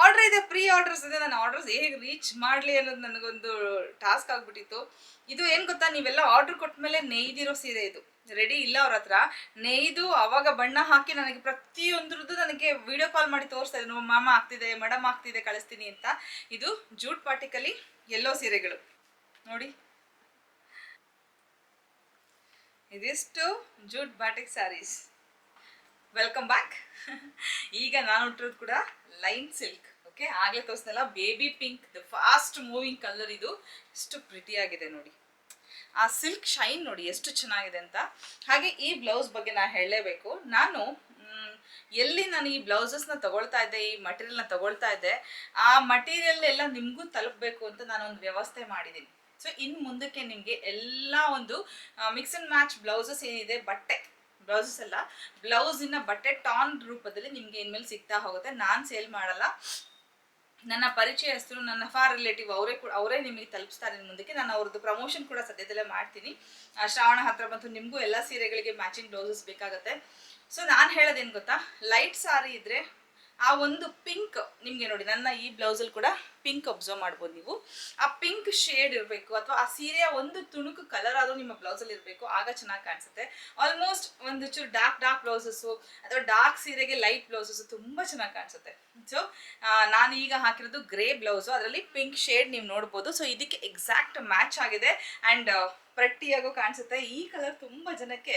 ಆರ್ಡರ್ ಇದೆ ಪ್ರೀ ಆರ್ಡರ್ಸ್ ಇದೆ. ನಾನು ಆರ್ಡರ್ಸ್ ಹೇಗೆ ರೀಚ್ ಮಾಡಲಿ ಅನ್ನೋದು ನನಗೊಂದು ಟಾಸ್ಕ್ ಆಗಿಬಿಟ್ಟಿತ್ತು. ಇದು ಏನು ಗೊತ್ತಾ? ನೀವೆಲ್ಲ ಆರ್ಡರ್ ಕೊಟ್ಮೇಲೆ ನೇಯ್ದಿರೋ ಸೀರೆ ಇದು. ರೆಡಿ ಇಲ್ಲ ಅವ್ರ ಹತ್ರ. ನೇಯ್ದು ಅವಾಗ ಬಣ್ಣ ಹಾಕಿ ನನಗೆ ಪ್ರತಿಯೊಂದ್ರದ್ದು ನನಗೆ ವಿಡಿಯೋ ಕಾಲ್ ಮಾಡಿ ತೋರಿಸ್ತಾ ಇದ್ರು. ಮಾಮ ಆಗ್ತಿದೆ ಮೇಡಮ್ ಆಗ್ತಿದೆ, ಕಳಿಸ್ತೀನಿ ಅಂತ. ಇದು ಜೂಟ್ ಪಾರ್ಟಿಕಲಿ ಎಲ್ಲೋ ಸೀರೆಗಳು. ನೋಡಿ. ಇದಿಷ್ಟು jute batik sarees welcome back ಈಗ ನಾನು ಹುಟ್ಟಿರೋದು ಕೂಡ ಲೈನ್ ಸಿಲ್ಕ್ ಓಕೆ ಆಗಲೇ ತೋರಿಸ್ನಲ್ಲ baby pink the fast moving colour ಇದು. ಎಷ್ಟು ಪ್ರಿಟಿ ಆಗಿದೆ ನೋಡಿ. ಆ ಸಿಲ್ಕ್ ಶೈನ್ ನೋಡಿ, ಎಷ್ಟು ಚೆನ್ನಾಗಿದೆ ಅಂತ. ಹಾಗೆ ಈ ಬ್ಲೌಸ್ ಬಗ್ಗೆ ನಾನು ಹೇಳಲೇಬೇಕು. ನಾನು ಎಲ್ಲಿ ನಾನು ಈ ಬ್ಲೌಸಸ್ನ ತಗೊಳ್ತಾ ಇದ್ದೆ, ಈ ಮಟೀರಿಯಲ್ನ ತಗೊಳ್ತಾ ಇದ್ದೆ, ಆ ಮಟೀರಿಯಲ್ ಎಲ್ಲ ನಿಮಗೂ ತಲುಪಬೇಕು ಅಂತ ನಾನು ಒಂದು ವ್ಯವಸ್ಥೆ ಮಾಡಿದ್ದೀನಿ. ಸೊ ಇನ್ನು ಮುಂದಕ್ಕೆ ನಿಮಗೆ ಎಲ್ಲ ಒಂದು ಮಿಕ್ಸ್ ಆ್ಯಂಡ್ ಮ್ಯಾಚ್ ಬ್ಲೌಸಸ್ ಏನಿದೆ, ಬಟ್ಟೆ. ಬ್ಲೌಸಸ್ ಅಲ್ಲ ಬ್ಲೌಸಿನ ಬಟ್ಟೆ ಟಾನ್ ರೂಪದಲ್ಲಿ ನಿಮಗೆ ಇನ್ಮೇಲೆ ಸಿಗ್ತಾ ಹೋಗುತ್ತೆ. ನಾನು ಸೇಲ್ ಮಾಡಲ್ಲ. ನನ್ನ ಪರಿಚಯಸ್ಥರು ನನ್ನ ಫಾರ್ ರಿಲೇಟಿವ್ ಅವರೇ ಕೂಡ ಅವರೇ ನಿಮಗೆ ತಲುಪಿಸ್ತಾರೆ ಮುಂದಕ್ಕೆ. ನಾನು ಅವ್ರದ್ದು ಪ್ರಮೋಷನ್ ಕೂಡ ಸದ್ಯದಲ್ಲೇ ಮಾಡ್ತೀನಿ. ಶ್ರಾವಣ ಹತ್ರ ಬಂತು ನಿಮಗೂ ಎಲ್ಲ ಸೀರೆಗಳಿಗೆ ಮ್ಯಾಚಿಂಗ್ ಬ್ಲೌಸಸ್ ಬೇಕಾಗುತ್ತೆ. ಸೊ ನಾನು ಹೇಳೋದೇನು ಗೊತ್ತಾ? ಲೈಟ್ ಸಾರಿ ಇದ್ರೆ ಆ ಒಂದು ಪಿಂಕ್, ನಿಮಗೆ ನೋಡಿ, ನನ್ನ ಈ ಬ್ಲೌಸಲ್ಲಿ ಕೂಡ ಪಿಂಕ್ ಅಬ್ಸರ್ವ್ ಮಾಡ್ಬೋದು ನೀವು. ಆ ಪಿಂಕ್ ಶೇಡ್ ಇರಬೇಕು ಅಥವಾ ಆ ಸೀರೆಯ ಒಂದು ತುಣುಕು ಕಲರ್ ಆದರೂ ನಿಮ್ಮ ಬ್ಲೌಸಲ್ಲಿ ಇರಬೇಕು, ಆಗ ಚೆನ್ನಾಗಿ ಕಾಣಿಸುತ್ತೆ. ಆಲ್ಮೋಸ್ಟ್ ಒಂದು ಚೂರು ಡಾರ್ಕ್ ಡಾರ್ಕ್ ಬ್ಲೌಸಸ್ಸು ಅಥವಾ ಡಾರ್ಕ್ ಸೀರೆಗೆ ಲೈಟ್ ಬ್ಲೌಸಸ್ಸು ತುಂಬ ಚೆನ್ನಾಗಿ ಕಾಣಿಸುತ್ತೆ. ಸೊ ನಾನು ಈಗ ಹಾಕಿರೋದು ಗ್ರೇ ಬ್ಲೌಸು ಅದರಲ್ಲಿ ಪಿಂಕ್ ಶೇಡ್ ನೀವು ನೋಡ್ಬೋದು. ಸೊ ಇದಕ್ಕೆ ಎಕ್ಸಾಕ್ಟ್ ಮ್ಯಾಚ್ ಆಗಿದೆ. ಆ್ಯಂಡ್ ಪ್ರಟ್ಟಿಯಾಗೂ ಕಾಣಿಸುತ್ತೆ. ಈ ಕಲರ್ ತುಂಬ ಜನಕ್ಕೆ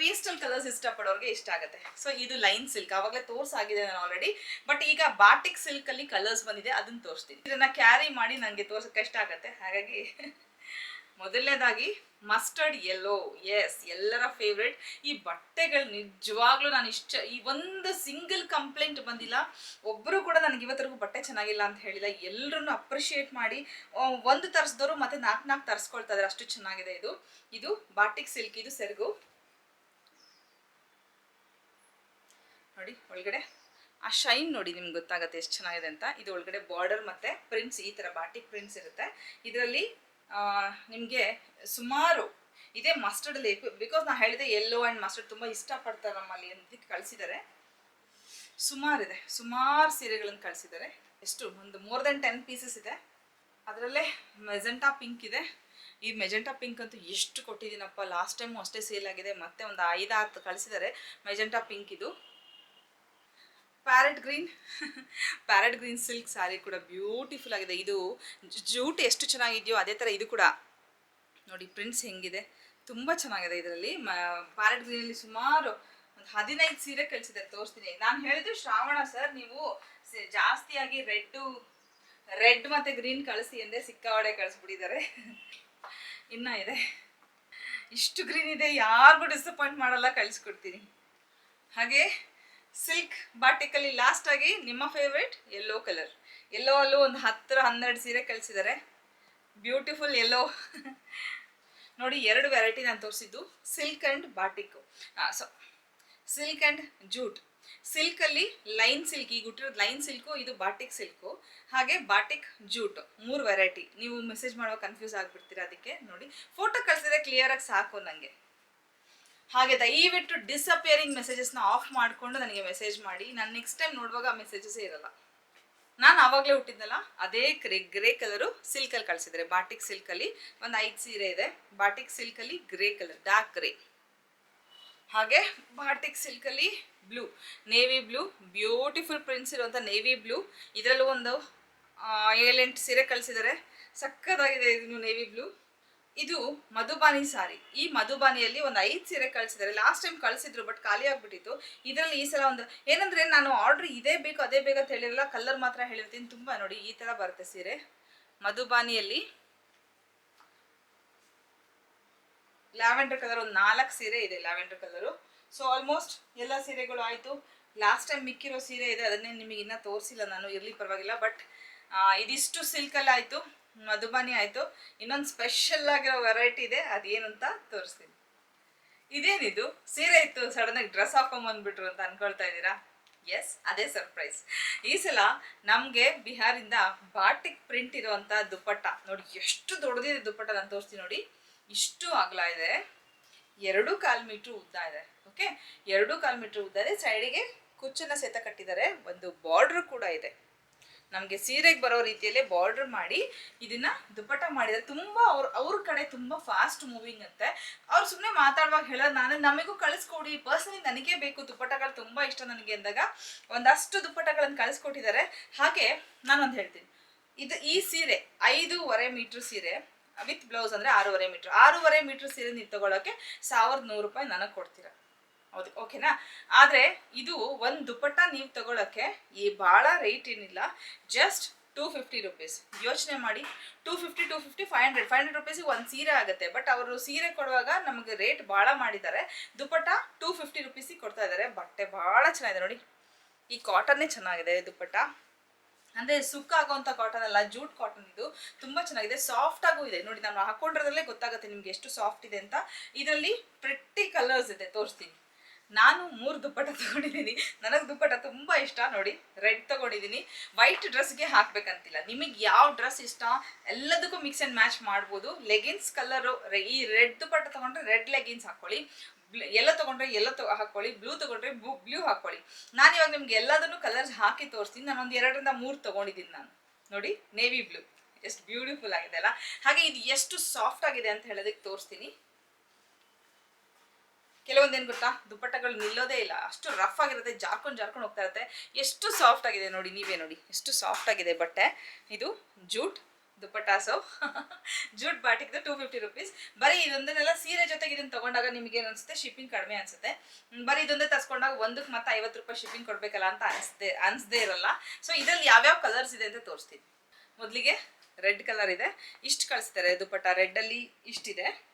ಪೇಸ್ಟಲ್ ಕಲರ್ಸ್ ಇಷ್ಟಪಡೋರಿಗೆ ಇಷ್ಟ ಆಗುತ್ತೆ. ಸೊ ಇದು ಲೈನ್ ಸಿಲ್ಕ್ ಆವಾಗಲೇ ತೋರ್ಸಾಗಿದೆ ನಾನು ಆಲ್ರೆಡಿ ಬಟ್ ಈಗ ಬಾಟಿಕ್ ಸಿಲ್ಕಲ್ಲಿ ಕಲರ್ಸ್ ಬಂದಿದೆ ಅದನ್ನ ತೋರಿಸ್ತೀನಿ. ಇದನ್ನ ಕ್ಯಾರಿ ಮಾಡಿ ನನಗೆ ತೋರ್ಸೋಕೆ ಕಷ್ಟ ಆಗುತ್ತೆ. ಹಾಗಾಗಿ ಮೊದಲನೇದಾಗಿ ಮಸ್ಟರ್ಡ್ ಯೆಲ್ಲೋ ಎಸ್ ಎಲ್ಲರ ಫೇವ್ರೆಟ್ ಈ ಬಟ್ಟೆಗಳು ನಿಜವಾಗ್ಲೂ ನಾನು ಇಷ್ಟ, ಈ ಒಂದು ಸಿಂಗಲ್ ಕಂಪ್ಲೇಂಟ್ ಬಂದಿಲ್ಲ. ಒಬ್ಬರು ಕೂಡ ನನಗೆ ಇವತ್ತರೆಗೂ ಬಟ್ಟೆ ಚೆನ್ನಾಗಿಲ್ಲ ಅಂತ ಹೇಳಿಲ್ಲ. ಎಲ್ಲರೂ ಅಪ್ರಿಷಿಯೇಟ್ ಮಾಡಿ ಒಂದು ತರಿಸಿದವರು ಮತ್ತೆ ನಾಲ್ಕು ನಾಲ್ಕು ತರಿಸ್ಕೊಳ್ತಾ ಇದ್ದಾರೆ ಅಷ್ಟು ಚೆನ್ನಾಗಿದೆ ಇದು. ಇದು ಬಾಟಿಕ್ ಸಿಲ್ಕ್ ಇದು ಸೆರಗು. ನೋಡಿ, ಒಳಗಡೆ. ಆ ಶೈನ್ ನೋಡಿ, ನಿಮ್ಗೆ ಗೊತ್ತಾಗುತ್ತೆ ಎಷ್ಟು ಚೆನ್ನಾಗಿದೆ ಅಂತ. ಇದು ಒಳಗಡೆ ಬಾರ್ಡರ್ ಮತ್ತೆ ಪ್ರಿಂಟ್ಸ್ ಈ ಥರ ಬಾಟಿಕ್ ಪ್ರಿಂಟ್ಸ್ ಇರುತ್ತೆ. ಇದರಲ್ಲಿ ನಿಮಗೆ ಸುಮಾರು ಇದೇ ಮಸ್ಟರ್ಡಲ್ಲಿ ಬಿಕಾಸ್ ನಾನು ಹೇಳಿದೆ ಎಲ್ಲೋ ಆ್ಯಂಡ್ ಮಸ್ಟರ್ಡ್ ತುಂಬ ಇಷ್ಟಪಡ್ತಾರೆ ನಮ್ಮಲ್ಲಿ ಅಂತ ಕಳಿಸಿದ್ದಾರೆ. ಸುಮಾರಿದೆ, ಸುಮಾರು ಸೀರೆಗಳನ್ನು ಕಳಿಸಿದ್ದಾರೆ. ಎಷ್ಟು? ಒಂದು ಮೋರ್ ದೆನ್ ಟೆನ್ ಪೀಸಸ್ ಇದೆ. ಅದರಲ್ಲೇ ಮೆಜೆಂಟಾ ಪಿಂಕ್ ಇದೆ. ಈ ಮೆಜೆಂಟಾ ಪಿಂಕ್ ಅಂತೂ ಎಷ್ಟು ಕೊಟ್ಟಿದ್ದೀನಪ್ಪ ಲಾಸ್ಟ್ ಟೈಮು ಅಷ್ಟೇ ಸೇಲ್ ಆಗಿದೆ, ಮತ್ತೆ ಒಂದು ಐದು ಹತ್ತು ಕಳಿಸಿದ್ದಾರೆ. ಮೆಜೆಂಟಾ ಪಿಂಕ್ ಇದು. Parrot green parrot green silk sari ಕೂಡ ಬ್ಯೂಟಿಫುಲ್ ಆಗಿದೆ. ಇದು ಜೂಟ್ ಎಷ್ಟು ಚೆನ್ನಾಗಿದೆಯೋ ಅದೇ ಥರ ಇದು ಕೂಡ. ನೋಡಿ ಪ್ರಿಂಟ್ಸ್ ಹೆಂಗಿದೆ. ತುಂಬ ಚೆನ್ನಾಗಿದೆ ಇದರಲ್ಲಿ. ಮ ಪ್ಯಾರೆಟ್ ಗ್ರೀನಲ್ಲಿ ಸುಮಾರು ಒಂದು ಹದಿನೈದು ಸೀರೆ ಕಳಿಸಿದ್ದಾರೆ. ತೋರಿಸ್ತೀನಿ. ನಾನು ಹೇಳಿದ್ದು ಶ್ರಾವಣ ಸರ್ ನೀವು ಜಾಸ್ತಿಯಾಗಿ ರೆಡ್ಡು, ರೆಡ್ ಮತ್ತು ಗ್ರೀನ್ ಕಳಿಸಿ ಎಂದೇ ಸಿಕ್ಕಾವಡೆ ಕಳಿಸ್ಬಿಟ್ಟಿದ್ದಾರೆ. ಇನ್ನೂ ಇದೆ. ಇಷ್ಟು ಗ್ರೀನ್ ಇದೆ. ಯಾರಿಗೂ ಡಿಸಪಾಯಿಂಟ್ ಮಾಡಲ್ಲ, ಕಳಿಸ್ಕೊಡ್ತೀನಿ. ಹಾಗೆ ಸಿಲ್ಕ್ ಬಾಟಿಕಲ್ಲಿ ಲಾಸ್ಟ್ ಆಗಿ ನಿಮ್ಮ ಫೇವ್ರೇಟ್ ಯೆಲ್ಲೋ ಕಲರ್ ಯೆಲ್ಲೋ ಅಲ್ಲೂ ಒಂದು ಹತ್ತರ, ಹನ್ನೆರಡು ಸೀರೆ ಕಳಿಸಿದ್ದಾರೆ ಬ್ಯೂಟಿಫುಲ್ ಯೆಲ್ಲೋ ನೋಡಿ, ಎರಡು ವೆರೈಟಿ ನಾನು ತೋರಿಸಿದ್ದು. Silk and batik so silk and jute ಸಿಲ್ಕಲ್ಲಿ line silk ಈಗ ಹುಟ್ಟಿರೋದು ಲೈನ್ ಸಿಲ್ಕು ಇದು ಬಾಟಿಕ್ ಸಿಲ್ಕು ಹಾಗೆ ಬಾಟಿಕ್ ಜೂಟ್ ಮೂರು ವೆರೈಟಿ ನೀವು ಮೆಸೇಜ್ ಮಾಡುವಾಗ ಕನ್ಫ್ಯೂಸ್ ಆಗಿಬಿಡ್ತೀರಾ ಅದಕ್ಕೆ. ನೋಡಿ ಫೋಟೋ ಕಳಿಸಿದ್ರೆ ಕ್ಲಿಯರಾಗಿ ಸಾಕು ನನಗೆ ಹಾಗೆ ದಯವಿಟ್ಟು ಡಿಸಪಿಯರಿಂಗ್ ಮೆಸೇಜಸ್ನ ಆಫ್ ಮಾಡಿಕೊಂಡು ನನಗೆ ಮೆಸೇಜ್ ಮಾಡಿ. ನಾನು ನೆಕ್ಸ್ಟ್ ಟೈಮ್ ನೋಡುವಾಗ ಆ ಮೆಸೇಜಸ್ಸೇ ಇರಲ್ಲ. ನಾನು ಆವಾಗಲೇ ಹುಟ್ಟಿದ್ನಲ್ಲ, ಅದೇ ಕ್ರೇ ಗ್ರೇ ಕಲರು ಸಿಲ್ಕಲ್ಲಿ ಕಳಿಸಿದ್ರೆ. ಬಾಟಿಕ್ ಸಿಲ್ಕಲ್ಲಿ ಒಂದು ಐದು ಸೀರೆ ಇದೆ. ಬಾಟಿಕ್ ಸಿಲ್ಕಲ್ಲಿ ಗ್ರೇ ಕಲರ್ ಡಾರ್ಕ್ ಗ್ರೇ ಹಾಗೆ batik ಸಿಲ್ಕಲ್ಲಿ blue navy blue beautiful prints ಇರುವಂಥ ನೇವಿ ಬ್ಲೂ ಇದರಲ್ಲೂ ಒಂದು ಏಳೆಂಟು ಸೀರೆ ಕಳಿಸಿದ್ದಾರೆ ಸಕ್ಕದಾಗಿದೆ ಇದು ನೇವಿ ಬ್ಲೂ ಇದು ಮಧುಬಾನಿ ಸಾರಿ. ಈ ಮಧುಬಾನಿಯಲ್ಲಿ ಒಂದು ಐದು ಸೀರೆ ಕಳಿಸಿದ್ದಾರೆ. ಲಾಸ್ಟ್ ಟೈಮ್ ಕಳಿಸಿದ್ರು ಬಟ್ ಖಾಲಿ ಆಗ್ಬಿಟ್ಟಿತ್ತು. ಇದರಲ್ಲಿ ಈ ಸಲ ಒಂದು, ಏನಂದ್ರೆ ನಾನು ಆರ್ಡರ್ ಇದೇ ಬೇಕು, ಅದೇ ಬೇಕು ಅಂತ ಹೇಳಿರಲ್ಲ ಕಲರ್ ಮಾತ್ರ ಹೇಳಿರ್ತೀನಿ. ತುಂಬ ನೋಡಿ, ಈ ಥರ ಬರುತ್ತೆ ಸೀರೆ. ಮಧುಬಾನಿಯಲ್ಲಿ ಲ್ಯಾವೆಂಡರ್ ಕಲರ್ ಒಂದು ನಾಲ್ಕು ಸೀರೆ ಇದೆ, ಲ್ಯಾವೆಂಡರ್ ಕಲರು ಸೊ ಆಲ್ಮೋಸ್ಟ್ ಎಲ್ಲ ಸೀರೆಗಳು ಆಯಿತು. ಲಾಸ್ಟ್ ಟೈಮ್ ಮಿಕ್ಕಿರೋ ಸೀರೆ ಇದೆ, ಅದನ್ನೇ ನಿಮಗೆ ಇನ್ನೂ ತೋರಿಸಿಲ್ಲ ನಾನು, ಇರಲಿ ಪರವಾಗಿಲ್ಲ. ಬಟ್ ಇದಿಷ್ಟು ಸಿಲ್ಕಲ್ಲಿ ಆಯಿತು. ಮಧುಬಾನಿ ಆಯಿತು. ಇನ್ನೊಂದು ಸ್ಪೆಷಲ್ ಆಗಿರೋ ವೆರೈಟಿ ಇದೆ ಅದೇನಂತ ತೋರಿಸ್ತೀನಿ. ಇದೇನಿದು? ಸೀರೆ ಇತ್ತು ಸಡನ್ನಾಗಿ ಡ್ರೆಸ್ ಹಾಕೊಂಬಂದ್ಬಿಟ್ರು ಅಂತ ಅನ್ಕೊಳ್ತಾ ಇದ್ದೀರಾ? ಎಸ್ ಅದೇ ಸರ್ಪ್ರೈಸ್ ಈ ಸಲ ನಮಗೆ ಬಿಹಾರಿಂದ ಬಾಟಿಕ್ ಪ್ರಿಂಟ್ ಇರುವಂಥ ದುಪ್ಪಟ್ಟ ನೋಡಿ, ಎಷ್ಟು ದೊಡ್ಡದಿದೆ ದುಪ್ಪಟ್ಟ ನಾನು ತೋರಿಸ್ತೀನಿ ನೋಡಿ. ಇಷ್ಟು ಅಗಲ ಇದೆ. ಎರಡು ಕಾಲು ಮೀಟ್ರ್ ಉದ್ದ ಇದೆ ಓಕೆ ಎರಡು ಕಾಲು ಮೀಟ್ರ್ ಉದ್ದ ಇದೆ. ಸೈಡಿಗೆ ಕುಚ್ಚನ್ನ ಸೇತ ಕಟ್ಟಿದ್ದಾರೆ. ಒಂದು ಬಾರ್ಡ್ರ್ ಕೂಡ ಇದೆ. ನಮಗೆ ಸೀರೆಗೆ ಬರೋ ರೀತಿಯಲ್ಲೇ ಬಾರ್ಡರ್ ಮಾಡಿ ಇದನ್ನ ದುಪ್ಪಟ್ಟ ಮಾಡಿದ್ರೆ ತುಂಬಾ ಅವ್ರ ಅವ್ರ ಕಡೆ ತುಂಬಾ ಫಾಸ್ಟ್ ಮೂವಿಂಗ್ ಅಂತೆ ಅವ್ರು ಸುಮ್ಮನೆ ಮಾತಾಡುವಾಗ ಹೇಳೋದು ನಾನು, ನಮಗೂ ಕಳಿಸ್ಕೊಡಿ ಪರ್ಸನಲಿ ನನಗೆ ಬೇಕು ದುಪ್ಪಟಗಳು ತುಂಬಾ ಇಷ್ಟ ನನಗೆ ಅಂದಾಗ ಒಂದಷ್ಟು ದುಪ್ಪಟಗಳನ್ನು ಕಳಿಸ್ಕೊಟ್ಟಿದ್ದಾರೆ ಹಾಗೆ ನಾನೊಂದು ಹೇಳ್ತೀನಿ. ಇದು ಈ ಸೀರೆ, ಐದೂವರೆ ಮೀಟ್ರ್ ಸೀರೆ ವಿತ್ ಬ್ಲೌಸ್ ಅಂದ್ರೆ ಆರೂವರೆ ಮೀಟ್ರ್. ಆರೂವರೆ ಮೀಟ್ರ್ ಸೀರೆ ನೀವು ತಗೊಳ್ಳೋಕೆ ಸಾವಿರದ ನೂರು ರೂಪಾಯಿ ನನಗೆ ಕೊಡ್ತೀರಾ. ಹೌದು ಓಕೆನಾ ಆದರೆ ಇದು ಒಂದು ದುಪ್ಪಟ್ಟ ನೀವು ತಗೊಳ್ಳೋಕ್ಕೆ ಈ ಭಾಳ ರೇಟ್ ಏನಿಲ್ಲ ಜಸ್ಟ್ ಟೂ ಫಿಫ್ಟಿ ರುಪೀಸ್ ಯೋಚನೆ ಮಾಡಿ two fifty two fifty five hundred five hundred ರುಪೀಸಿಗೆ ಒಂದು ಸೀರೆ ಆಗುತ್ತೆ. ಬಟ್ ಅವರು ಸೀರೆ ಕೊಡುವಾಗ ನಮಗೆ ರೇಟ್ ಭಾಳ ಮಾಡಿದ್ದಾರೆ. ದುಪ್ಪಟ್ಟ ಟೂ ಫಿಫ್ಟಿ ರುಪೀಸಿಗೆ ಕೊಡ್ತಾ ಇದ್ದಾರೆ. ಬಟ್ಟೆ ಭಾಳ ಚೆನ್ನಾಗಿದೆ ನೋಡಿ. ಈ ಕಾಟನ್ನೇ ಚೆನ್ನಾಗಿದೆ ದುಪ್ಪಟ್ಟ ಅಂದರೆ ಸುಕ್ಕ ಆಗೋವಂಥ ಕಾಟನ್ ಅಲ್ಲ ಜೂಟ್ ಕಾಟನ್ ಇದು. ತುಂಬ ಚೆನ್ನಾಗಿದೆ. ಸಾಫ್ಟ್ ಆಗೂ ಇದೆ. ನೋಡಿ, ನಾನು ಹಾಕೊಂಡಿರೋದ್ರಲ್ಲೇ ಗೊತ್ತಾಗುತ್ತೆ ನಿಮ್ಗೆ ಎಷ್ಟು ಸಾಫ್ಟ್ ಇದೆ ಅಂತ. ಇದರಲ್ಲಿ ಪ್ರಿಟ್ಟಿ ಕಲರ್ಸ್ ಇದೆ. ತೋರಿಸ್ತೀನಿ. ನಾನು ಮೂರು ದುಪ್ಪಟ್ಟ ತಗೊಂಡಿದ್ದೀನಿ. ನನಗೆ ದುಪ್ಪಟ್ಟ ತುಂಬ ಇಷ್ಟ. ನೋಡಿ, ರೆಡ್ ತಗೊಂಡಿದ್ದೀನಿ. ವೈಟ್ ಡ್ರೆಸ್ಗೆ ಹಾಕ್ಬೇಕಂತಿಲ್ಲ. ನಿಮಗೆ ಯಾವ ಡ್ರೆಸ್ ಇಷ್ಟ? ಎಲ್ಲದಕ್ಕೂ ಮಿಕ್ಸ್ ಆ್ಯಂಡ್ ಮ್ಯಾಚ್ ಮಾಡ್ಬೋದು. ಲೆಗಿನ್ಸ್ ಕಲರು ಈ ರೆಡ್ ದುಪ್ಪಟ್ಟ ತಗೊಂಡ್ರೆ ರೆಡ್ ಲೆಗಿನ್ಸ್ ಹಾಕ್ಕೊಳ್ಳಿ ಎಲ್ಲ ತಗೊಂಡ್ರೆ ಎಲ್ಲ ತೊ ಹಾಕೊಳ್ಳಿ. ಬ್ಲೂ ತಗೊಂಡ್ರೆ ಬ್ಲೂ ಬ್ಲೂ ಹಾಕ್ಕೊಳ್ಳಿ ನಾನು ಇವಾಗ ನಿಮ್ಗೆ ಎಲ್ಲದನ್ನು ಕಲರ್ಸ್ ಹಾಕಿ ತೋರಿಸ್ತೀನಿ. ನಾನು ಒಂದು ಎರಡರಿಂದ ಮೂರು ತಗೊಂಡಿದ್ದೀನಿ ನಾನು. ನೋಡಿ ನೇವಿ ಬ್ಲೂ ಎಷ್ಟು ಬ್ಯೂಟಿಫುಲ್ ಆಗಿದೆ ಅಲ್ಲ? ಹಾಗೆ ಇದು ಎಷ್ಟು ಸಾಫ್ಟ್ ಆಗಿದೆ ಅಂತ ಹೇಳೋದಕ್ಕೆ ತೋರಿಸ್ತೀನಿ. ಕೆಲವೊಂದೇನು ಗೊತ್ತಾ? ದುಪ್ಪಟ್ಟಗಳು ನಿಲ್ಲೋದೇ ಇಲ್ಲ. ಅಷ್ಟು ರಫ್ ಆಗಿರುತ್ತೆ, ಜಾರ್ಕೊಂಡು ಜಾರ್ಕೊಂಡು ಹೋಗ್ತಾ ಇರುತ್ತೆ. ಎಷ್ಟು ಸಾಫ್ಟ್ ಆಗಿದೆ ನೋಡಿ, ನೀವೇ ನೋಡಿ. ಎಷ್ಟು ಸಾಫ್ಟ್ ಆಗಿದೆ ಬಟ್ಟೆ. ಇದು ಜೂಟ್ ದುಪ್ಪಟ್ಟಾಸು ಜೂಟ್ ಬಾಟಿಕ್ದು ಟೂ ಫಿಫ್ಟಿ ರುಪೀಸ್ ಬರೀ ಇದೊಂದನ್ನೆಲ್ಲ ಸೀರೆ ಜೊತೆಗೆ ಇದನ್ನು ತಗೊಂಡಾಗ ನಿಮಗೆ ಏನು ಅನಿಸುತ್ತೆ? ಶಿಪ್ಪಿಂಗ್ ಕಡಿಮೆ ಅನಿಸುತ್ತೆ. ಬರೀ ಇದೊಂದೇ ತರಿಸ್ಕೊಂಡಾಗ ಒಂದಕ್ಕೆ ಮತ್ತೆ ಐವತ್ತು ರೂಪಾಯಿ ಶಿಪ್ಪಿಂಗ್ ಕೊಡಬೇಕಲ್ಲ ಅಂತ ಅನಿಸ್ದೆ, ಅನಿಸ್ದೇ ಇರಲ್ಲ. ಸೊ ಇದರಲ್ಲಿ ಯಾವ್ಯಾವ ಕಲರ್ಸ್ ಇದೆ ಅಂತ ತೋರಿಸ್ತೀನಿ. ಮೊದಲಿಗೆ ರೆಡ್ ಕಲರ್ ಇದೆ. ಇಷ್ಟು ಕಳಿಸ್ತಾರೆ ದುಪ್ಪಟ್ಟ. ರೆಡ್ಡಲ್ಲಿ ಇಷ್ಟಿದೆ.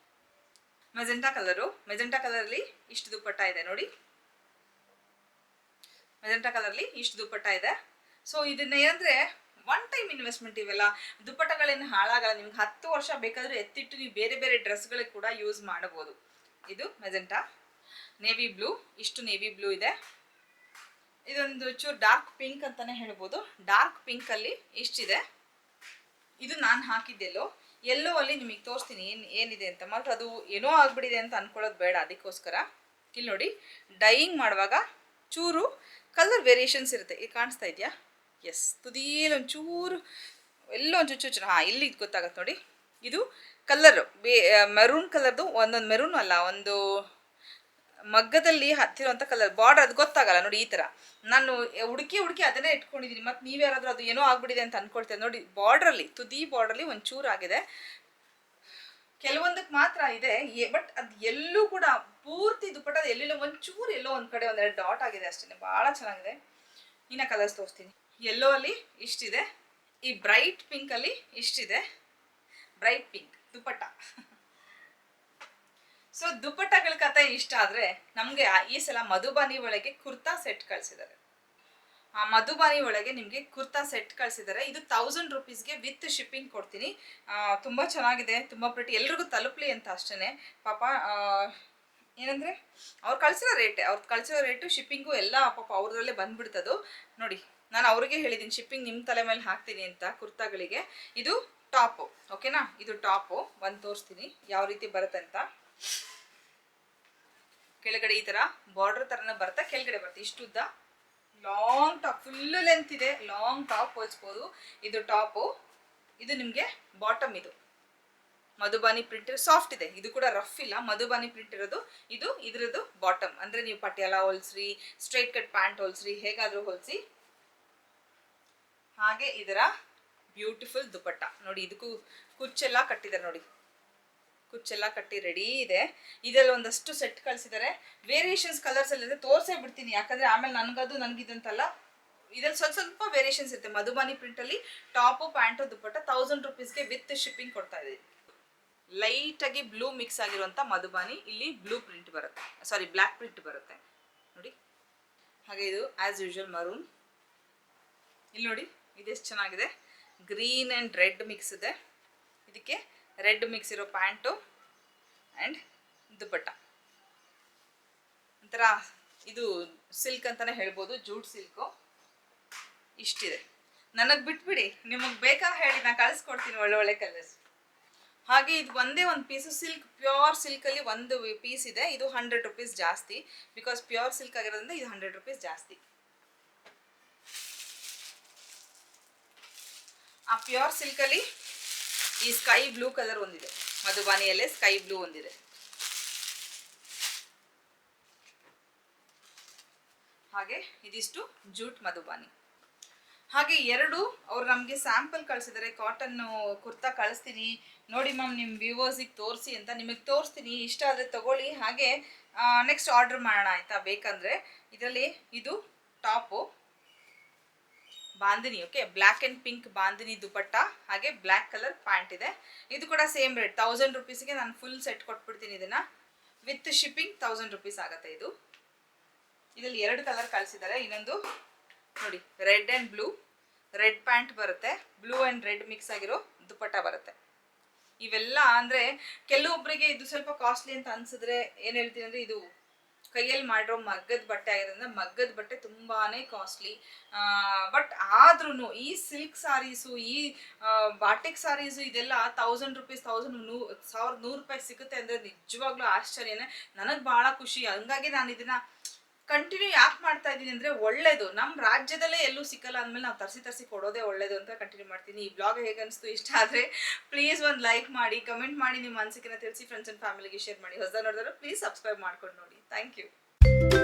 ಮೆಜೆಂಟಾ ಕಲರು ಮೆಜೆಂಟಾ ಕಲರಲ್ಲಿ ಇಷ್ಟು ದುಪ್ಪಟ್ಟ ಇದೆ ನೋಡಿ. ಮೆಜೆಂಟಾ ಕಲರ್ಲಿ ಇಷ್ಟು ದುಪ್ಪಟ್ಟ ಇದೆ. ಸೊ ಇದನ್ನ ಏನಂದ್ರೆ ಒನ್ ಟೈಮ್ ಇನ್ವೆಸ್ಟ್ಮೆಂಟ್ ಇವೆಲ್ಲ. ದುಪ್ಪಟ್ಟಗಳೇನು ಹಾಳಾಗಲ್ಲ. ನಿಮ್ಗೆ ಹತ್ತು ವರ್ಷ ಬೇಕಾದರೂ ಎತ್ತಿಟ್ಟು ನೀವು ಬೇರೆ ಬೇರೆ ಡ್ರೆಸ್ಗಳಿಗೆ ಕೂಡ ಯೂಸ್ ಮಾಡಬಹುದು ಇದು ಮೆಜೆಂಟಾ ನೇವಿ ಬ್ಲೂ ಇಷ್ಟು ನೇವಿ ಬ್ಲೂ ಇದೆ. ಇದೊಂದು ಚೂರು ಡಾರ್ಕ್ ಪಿಂಕ್ ಅಂತಾನೆ ಹೇಳ್ಬೋದು. ಡಾರ್ಕ್ ಪಿಂಕಲ್ಲಿ ಇಷ್ಟಿದೆ. ಇದು ನಾನು ಹಾಕಿದ್ದೆಲ್ಲೋ? ಎಲ್ಲೋ ಅಲ್ಲಿ ನಿಮಗೆ ತೋರಿಸ್ತೀನಿ ಏನು, ಏನಿದೆ ಅಂತ. ಮಾತ್ರ ಅದು ಏನೋ ಆಗ್ಬಿಟ್ಟಿದೆ ಅಂತ ಅನ್ಕೊಳ್ಳೋದು ಬೇಡ ಅದಕ್ಕೋಸ್ಕರ. ಇಲ್ಲಿ ನೋಡಿ ಡೈಯಿಂಗ್ ಮಾಡುವಾಗ ಚೂರು ಕಲರ್ ವೇರಿಯೇಷನ್ಸ್ ಇರುತ್ತೆ. ಇಲ್ಲಿ ಕಾಣಿಸ್ತಾ ಇದೆಯಾ? ಎಸ್ ತುದಿಯಲ್ಲಿ ಒಂಚೂರು, ಎಲ್ಲೋ ಒಂಚೂರು, ಚೂರು ಹಾಂ, ಇಲ್ಲಿ ಗೊತ್ತಾಗತ್ತೆ ನೋಡಿ. ಇದು ಕಲರು ಬೇ ಮೆರೂನ್ ಕಲರ್ದು ಒಂದೊಂದು ಮೆರೂನ್ ಅಲ್ಲ, ಒಂದು ಮಗ್ಗದಲ್ಲಿ ಹತ್ತಿರುವಂಥ ಕಲರ್ ಬಾರ್ಡರ್ ಅದು ಗೊತ್ತಾಗಲ್ಲ ನೋಡಿ ಈ ಥರ ನಾನು ಹುಡುಕಿ ಹುಡುಕಿ ಅದನ್ನೇ ಇಟ್ಕೊಂಡಿದ್ದೀನಿ. ಮತ್ತು ನೀವು ಯಾರಾದರೂ ಅದು ಏನೋ ಆಗ್ಬಿಟ್ಟಿದೆ ಅಂತ ಅನ್ಕೊಳ್ತೇನೆ. ನೋಡಿ ಬಾರ್ಡ್ರಲ್ಲಿ ತುದಿ ಬಾರ್ಡ್ರಲ್ಲಿ ಒಂಚೂರು ಆಗಿದೆ. ಕೆಲವೊಂದಕ್ಕೆ ಮಾತ್ರ ಇದೆ ಬಟ್ ಅದು ಎಲ್ಲೂ ಕೂಡ ಪೂರ್ತಿ ದುಪ್ಪಟ್ಟ ಎಲ್ಲೆಲ್ಲೋ ಒಂಚೂರು ಎಲ್ಲೋ ಒಂದು ಕಡೆ ಒಂದೆರಡು ಡಾಟ್ ಆಗಿದೆ ಅಷ್ಟೇ. ಭಾಳ ಚೆನ್ನಾಗಿದೆ. ಇನ್ನ ಕಲರ್ಸ್ ತೋರಿಸ್ತೀನಿ. ಎಲ್ಲೋ ಅಲ್ಲಿ ಇಷ್ಟಿದೆ. ಈ ಬ್ರೈಟ್ ಪಿಂಕಲ್ಲಿ ಇಷ್ಟಿದೆ. Bright pink dupatta. ಸೊ ದುಪ್ಪಟ್ಟಗಳ ಕತೆ ಇಷ್ಟ ಆದರೆ ನಮಗೆ ಈ ಸಲ ಮಧುಬಾನಿ ಒಳಗೆ ಕುರ್ತಾ ಸೆಟ್ ಕಳ್ಸಿದ್ದಾರೆ. ಆ ಮಧುಬಾನಿ ಒಳಗೆ ನಿಮಗೆ ಕುರ್ತಾ ಸೆಟ್ ಕಳ್ಸಿದ್ದಾರೆ. ಇದು ತೌಸಂಡ್ ರುಪೀಸ್ಗೆ ವಿತ್ ಶಿಪ್ಪಿಂಗ್ ಕೊಡ್ತೀನಿ. ತುಂಬಾ ಚೆನ್ನಾಗಿದೆ, ತುಂಬ ಪ್ರಿಟಿ ಎಲ್ರಿಗೂ ತಲುಪಲಿ ಅಂತ ಅಷ್ಟೇ ಪಾಪ ಏನಂದ್ರೆ ಅವ್ರು ಕಳಿಸಿರೋ ರೇಟ್ ಅವ್ರು ಕಳಿಸಿರೋ ರೇಟು ಶಿಪ್ಪಿಂಗು ಎಲ್ಲ ಪಾಪ ಅವ್ರದ್ರಲ್ಲೇ ಬಂದ್ಬಿಡ್ತದು. ನೋಡಿ, ನಾನು ಅವ್ರಿಗೆ ಹೇಳಿದ್ದೀನಿ ಶಿಪ್ಪಿಂಗ್ ನಿಮ್ಮ ತಲೆ ಮೇಲೆ ಹಾಕ್ತೀನಿ ಅಂತ ಕುರ್ತಾಗಳಿಗೆ. ಇದು ಟಾಪು ಓಕೆನಾ ಇದು ಟಾಪು ಒಂದು ತೋರಿಸ್ತೀನಿ. ಯಾವ ರೀತಿ ಬರುತ್ತೆ ಅಂತ. ಕೆಳಗಡೆ ಈ ಥರ ಬಾರ್ಡರ್ ತರನ ಬರುತ್ತೆ ಕೆಳಗಡೆ ಬರುತ್ತೆ ಇಷ್ಟುದ್ದ ಲಾಂಗ್ ಟಾಪ್ ಫುಲ್ ಲೆಂತ್ ಇದೆ. ಲಾಂಗ್ ಟಾಪ್ ಹೊಲಿಸ್ಬೋದು. ಇದು ಟಾಪು ಇದು ನಿಮಗೆ ಬಾಟಮ್ ಇದು. ಮಧುಬಾನಿ ಪ್ರಿಂಟ್ ಸಾಫ್ಟ್ ಇದೆ. ಇದು ಕೂಡ ರಫ್ ಇಲ್ಲ. ಮಧುಬಾನಿ ಪ್ರಿಂಟ್ ಇರೋದು, ಇದು ಇದರದ್ದು ಬಾಟಮ್ ಅಂದರೆ ನೀವು ಪಟಿಯಾಲ ಹೋಲ್ಸ್ರಿ ಸ್ಟ್ರೈಟ್ ಕಟ್ ಪ್ಯಾಂಟ್ ಹೋಲ್ಸ್ರಿ, ಹೇಗಾದರೂ ಹೊಲಿಸಿ. ಹಾಗೆ ಇದರ ಬ್ಯೂಟಿಫುಲ್ ದುಪಟ್ಟ. ನೋಡಿ, ಇದಕ್ಕೂ ಕುಚ್ಚೆಲ್ಲ ಕಟ್ಟಿದ್ದಾರೆ ನೋಡಿ. ಕುಚ್ಚೆಲ್ಲ ಕಟ್ಟಿ ರೆಡಿ ಇದೆ. ಇದರಲ್ಲಿ ಒಂದಷ್ಟು ಸೆಟ್ ಕಳಿಸಿದ್ದಾರೆ ವೇರಿಯೇಷನ್ಸ್ ಕಲರ್ಸ್ ಅಲ್ಲಿ ಇದೆ ತೋರ್ಸೇ ಬಿಡ್ತೀನಿ. ಯಾಕಂದ್ರೆ ಆಮೇಲೆ ನನಗದು, ನನಗಿದಂತಲ್ಲ, ಇದ್ರಲ್ಲಿ ಸ್ವಲ್ಪ ಸ್ವಲ್ಪ ವೇರಿಯೇಷನ್ಸ್ ಇರುತ್ತೆ. ಮಧುಬಾನಿ ಪ್ರಿಂಟಲ್ಲಿ ಟಾಪು ಪ್ಯಾಂಟು ದುಪ್ಪಟ್ಟ ತೌಸಂಡ್ ರುಪೀಸ್ಗೆ ವಿತ್ ಶಿಪ್ಪಿಂಗ್ ಕೊಡ್ತಾ ಇದ್ದೀವಿ ಲೈಟಾಗಿ ಬ್ಲೂ ಮಿಕ್ಸ್ ಆಗಿರುವಂತ ಮಧುಬಾನಿ ಇಲ್ಲಿ ಬ್ಲೂ ಪ್ರಿಂಟ್ ಬರುತ್ತೆ. ಸಾರಿ ಬ್ಲ್ಯಾಕ್ ಪ್ರಿಂಟ್ ಬರುತ್ತೆ. ನೋಡಿ. ಹಾಗೆ ಇದು ಆ್ಯಸ್ ಯೂಶುವಲ್ ಮರೂನ್ ಇಲ್ಲಿ ನೋಡಿ, ಇದೆಷ್ಟು ಚೆನ್ನಾಗಿದೆ. ಗ್ರೀನ್ ಆ್ಯಂಡ್ ರೆಡ್ ಮಿಕ್ಸ್ ಇದೆ. ಇದಕ್ಕೆ ರೆಡ್ ಮಿಕ್ಸ್ ಇರೋ ಪ್ಯಾಂಟು ಆ್ಯಂಡ್ ದುಪ್ಪಟ್ಟ ಒಂಥರ ಇದು ಸಿಲ್ಕ್ ಅಂತಲೇ ಹೇಳ್ಬೋದು, ಜೂಟ್ ಸಿಲ್ಕು. ಇಷ್ಟಿದೆ. ನನಗೆ ಬಿಟ್ಬಿಡಿ, ನಿಮಗೆ ಬೇಕಾ ಹೇಳಿ ನಾನು ಕಳಿಸ್ಕೊಡ್ತೀನಿ ಒಳ್ಳೆ ಒಳ್ಳೆ ಕಲರ್ಸ್ ಹಾಗೆ ಇದು ಒಂದೇ ಒಂದು ಪೀಸು ಸಿಲ್ಕ್ ಪ್ಯೂರ್ ಸಿಲ್ಕಲ್ಲಿ ಒಂದು ಪೀಸ್ ಇದೆ. ಇದು ಹಂಡ್ರೆಡ್ ರುಪೀಸ್ ಜಾಸ್ತಿ. ಬಿಕಾಸ್ ಪ್ಯೂರ್ ಸಿಲ್ಕ್ ಆಗಿರೋದ್ರಿಂದ ಇದು ಹಂಡ್ರೆಡ್ ರುಪೀಸ್ ಜಾಸ್ತಿ. ಆ ಪ್ಯೂರ್ ಸಿಲ್ಕಲ್ಲಿ ಈ ಸ್ಕೈ ಬ್ಲೂ ಕಲರ್ ಒಂದಿದೆ. ಮಧುಬಾನಿಯಲ್ಲೇ ಸ್ಕೈ ಬ್ಲೂ ಒಂದಿದೆ. ಹಾಗೆ ಇದಿಷ್ಟು ಜೂಟ್ ಮಧುಬಾನಿ. ಹಾಗೆ ಎರಡು ಅವ್ರು ನಮಗೆ ಸ್ಯಾಂಪಲ್ ಕಳಿಸಿದರೆ ಕಾಟನ್ ಕುರ್ತಾ ಕಳಿಸ್ತೀನಿ. ನೋಡಿ ಮ್ಯಾಮ್ ನಿಮ್ಮ ವ್ಯೂವರ್ಸಿಗೆ ತೋರಿಸಿ ಅಂತ ನಿಮಗೆ ತೋರಿಸ್ತೀನಿ. ಇಷ್ಟ ಆದರೆ ತಗೊಳ್ಳಿ. ಹಾಗೆ ನೆಕ್ಸ್ಟ್ ಆರ್ಡರ್ ಮಾಡೋಣ ಆಯಿತಾ? ಬೇಕಂದರೆ, ಇದರಲ್ಲಿ ಇದು top. Bandhani okay black and pink bandhani dupatta, ಹಾಗೆ ಬ್ಲ್ಯಾಕ್ ಕಲರ್ ಪ್ಯಾಂಟ್ ಇದೆ. ಇದು ಕೂಡ ಸೇಮ್ ರೇಟ್ ತೌಸಂಡ್ ರುಪೀಸ್ಗೆ ನಾನು ಫುಲ್ ಸೆಟ್ ಕೊಟ್ಬಿಡ್ತೀನಿ ಇದನ್ನು. ವಿತ್ ಶಿಪ್ಪಿಂಗ್ ತೌಸಂಡ್ ರುಪೀಸ್ ಆಗುತ್ತೆ ಇದು. ಇದರಲ್ಲಿ ಎರಡು ಕಲರ್ ಕಳಿಸಿದ್ದಾರೆ ಇನ್ನೊಂದು ನೋಡಿ red and blue red pant ಬರುತ್ತೆ ಬ್ಲೂ ಆ್ಯಂಡ್ ರೆಡ್ ಮಿಕ್ಸ್ ಆಗಿರೋ ದುಪಟ್ಟ ಬರುತ್ತೆ. ಇವೆಲ್ಲ ಅಂದರೆ ಕೆಲವೊಬ್ಬರಿಗೆ ಇದು ಸ್ವಲ್ಪ ಕಾಸ್ಟ್ಲಿ ಅಂತ ಅನ್ಸಿದ್ರೆ ಏನು ಹೇಳ್ತೀನಿ ಅಂದರೆ ಇದು ಕೈಯಲ್ಲಿ ಮಾಡಿರೋ ಮಗ್ಗದ ಬಟ್ಟೆ ಆಗಿರೋದ್ರಿಂದ ಮಗ್ಗದ ಬಟ್ಟೆ ತುಂಬಾನೇ ಕಾಸ್ಟ್ಲಿ ಬಟ್ ಆದ್ರೂ ಈ ಸಿಲ್ಕ್ ಸಾರೀಸು ಈ ಬಾಟಿಕ್ ಸಾರೀಸು ಇದೆಲ್ಲ ತೌಸಂಡ್ ರುಪೀಸ್ ತೌಸಂಡ್ ನೂ, ಸಾವಿರದ ನೂರು ರೂಪಾಯಿ ಸಿಗುತ್ತೆ ಅಂದರೆ ನಿಜವಾಗ್ಲೂ ಆಶ್ಚರ್ಯನೇ. ನನಗೆ ಭಾಳ ಖುಷಿ. ಹಂಗಾಗಿ ನಾನು ಇದನ್ನ ಕಂಟಿನ್ಯೂ ಯಾಕೆ ಮಾಡ್ತಾ ಇದ್ದೀನಿ ಅಂದರೆ ಒಳ್ಳೇದು. ನಮ್ಮ ರಾಜ್ಯದಲ್ಲೇ ಎಲ್ಲೂ ಸಿಕ್ಕಲ್ಲ ಅಂದಮೇಲೆ ನಾವು ತರಿಸಿ ತರಿಸಿ ಕೊಡೋದೇ ಒಳ್ಳೇದು ಅಂತ ಕಂಟಿನ್ಯೂ ಮಾಡ್ತೀನಿ. ಈ ಬ್ಲಾಗ್ ಹೇಗೆ ಅನಿಸ್ತು ಇಷ್ಟ ಆದರೆ ಪ್ಲೀಸ್ ಒಂದು ಲೈಕ್ ಮಾಡಿ ಕಮೆಂಟ್ ಮಾಡಿ ನಿಮ್ಮ ಅನಿಸಿಕೆನ ತಿಳಿಸಿ ಫ್ರೆಂಡ್ಸ್ ಆ್ಯಂಡ್ ಫ್ಯಾಮಿಲಿಗೆ ಶೇರ್ ಮಾಡಿ. ಹೊಸ ನೋಡಿದ್ರೆ ಪ್ಲೀಸ್ ಸಬ್ಸ್ಕ್ರೈಬ್ ಮಾಡ್ಕೊಂಡು ನೋಡಿ. Thank you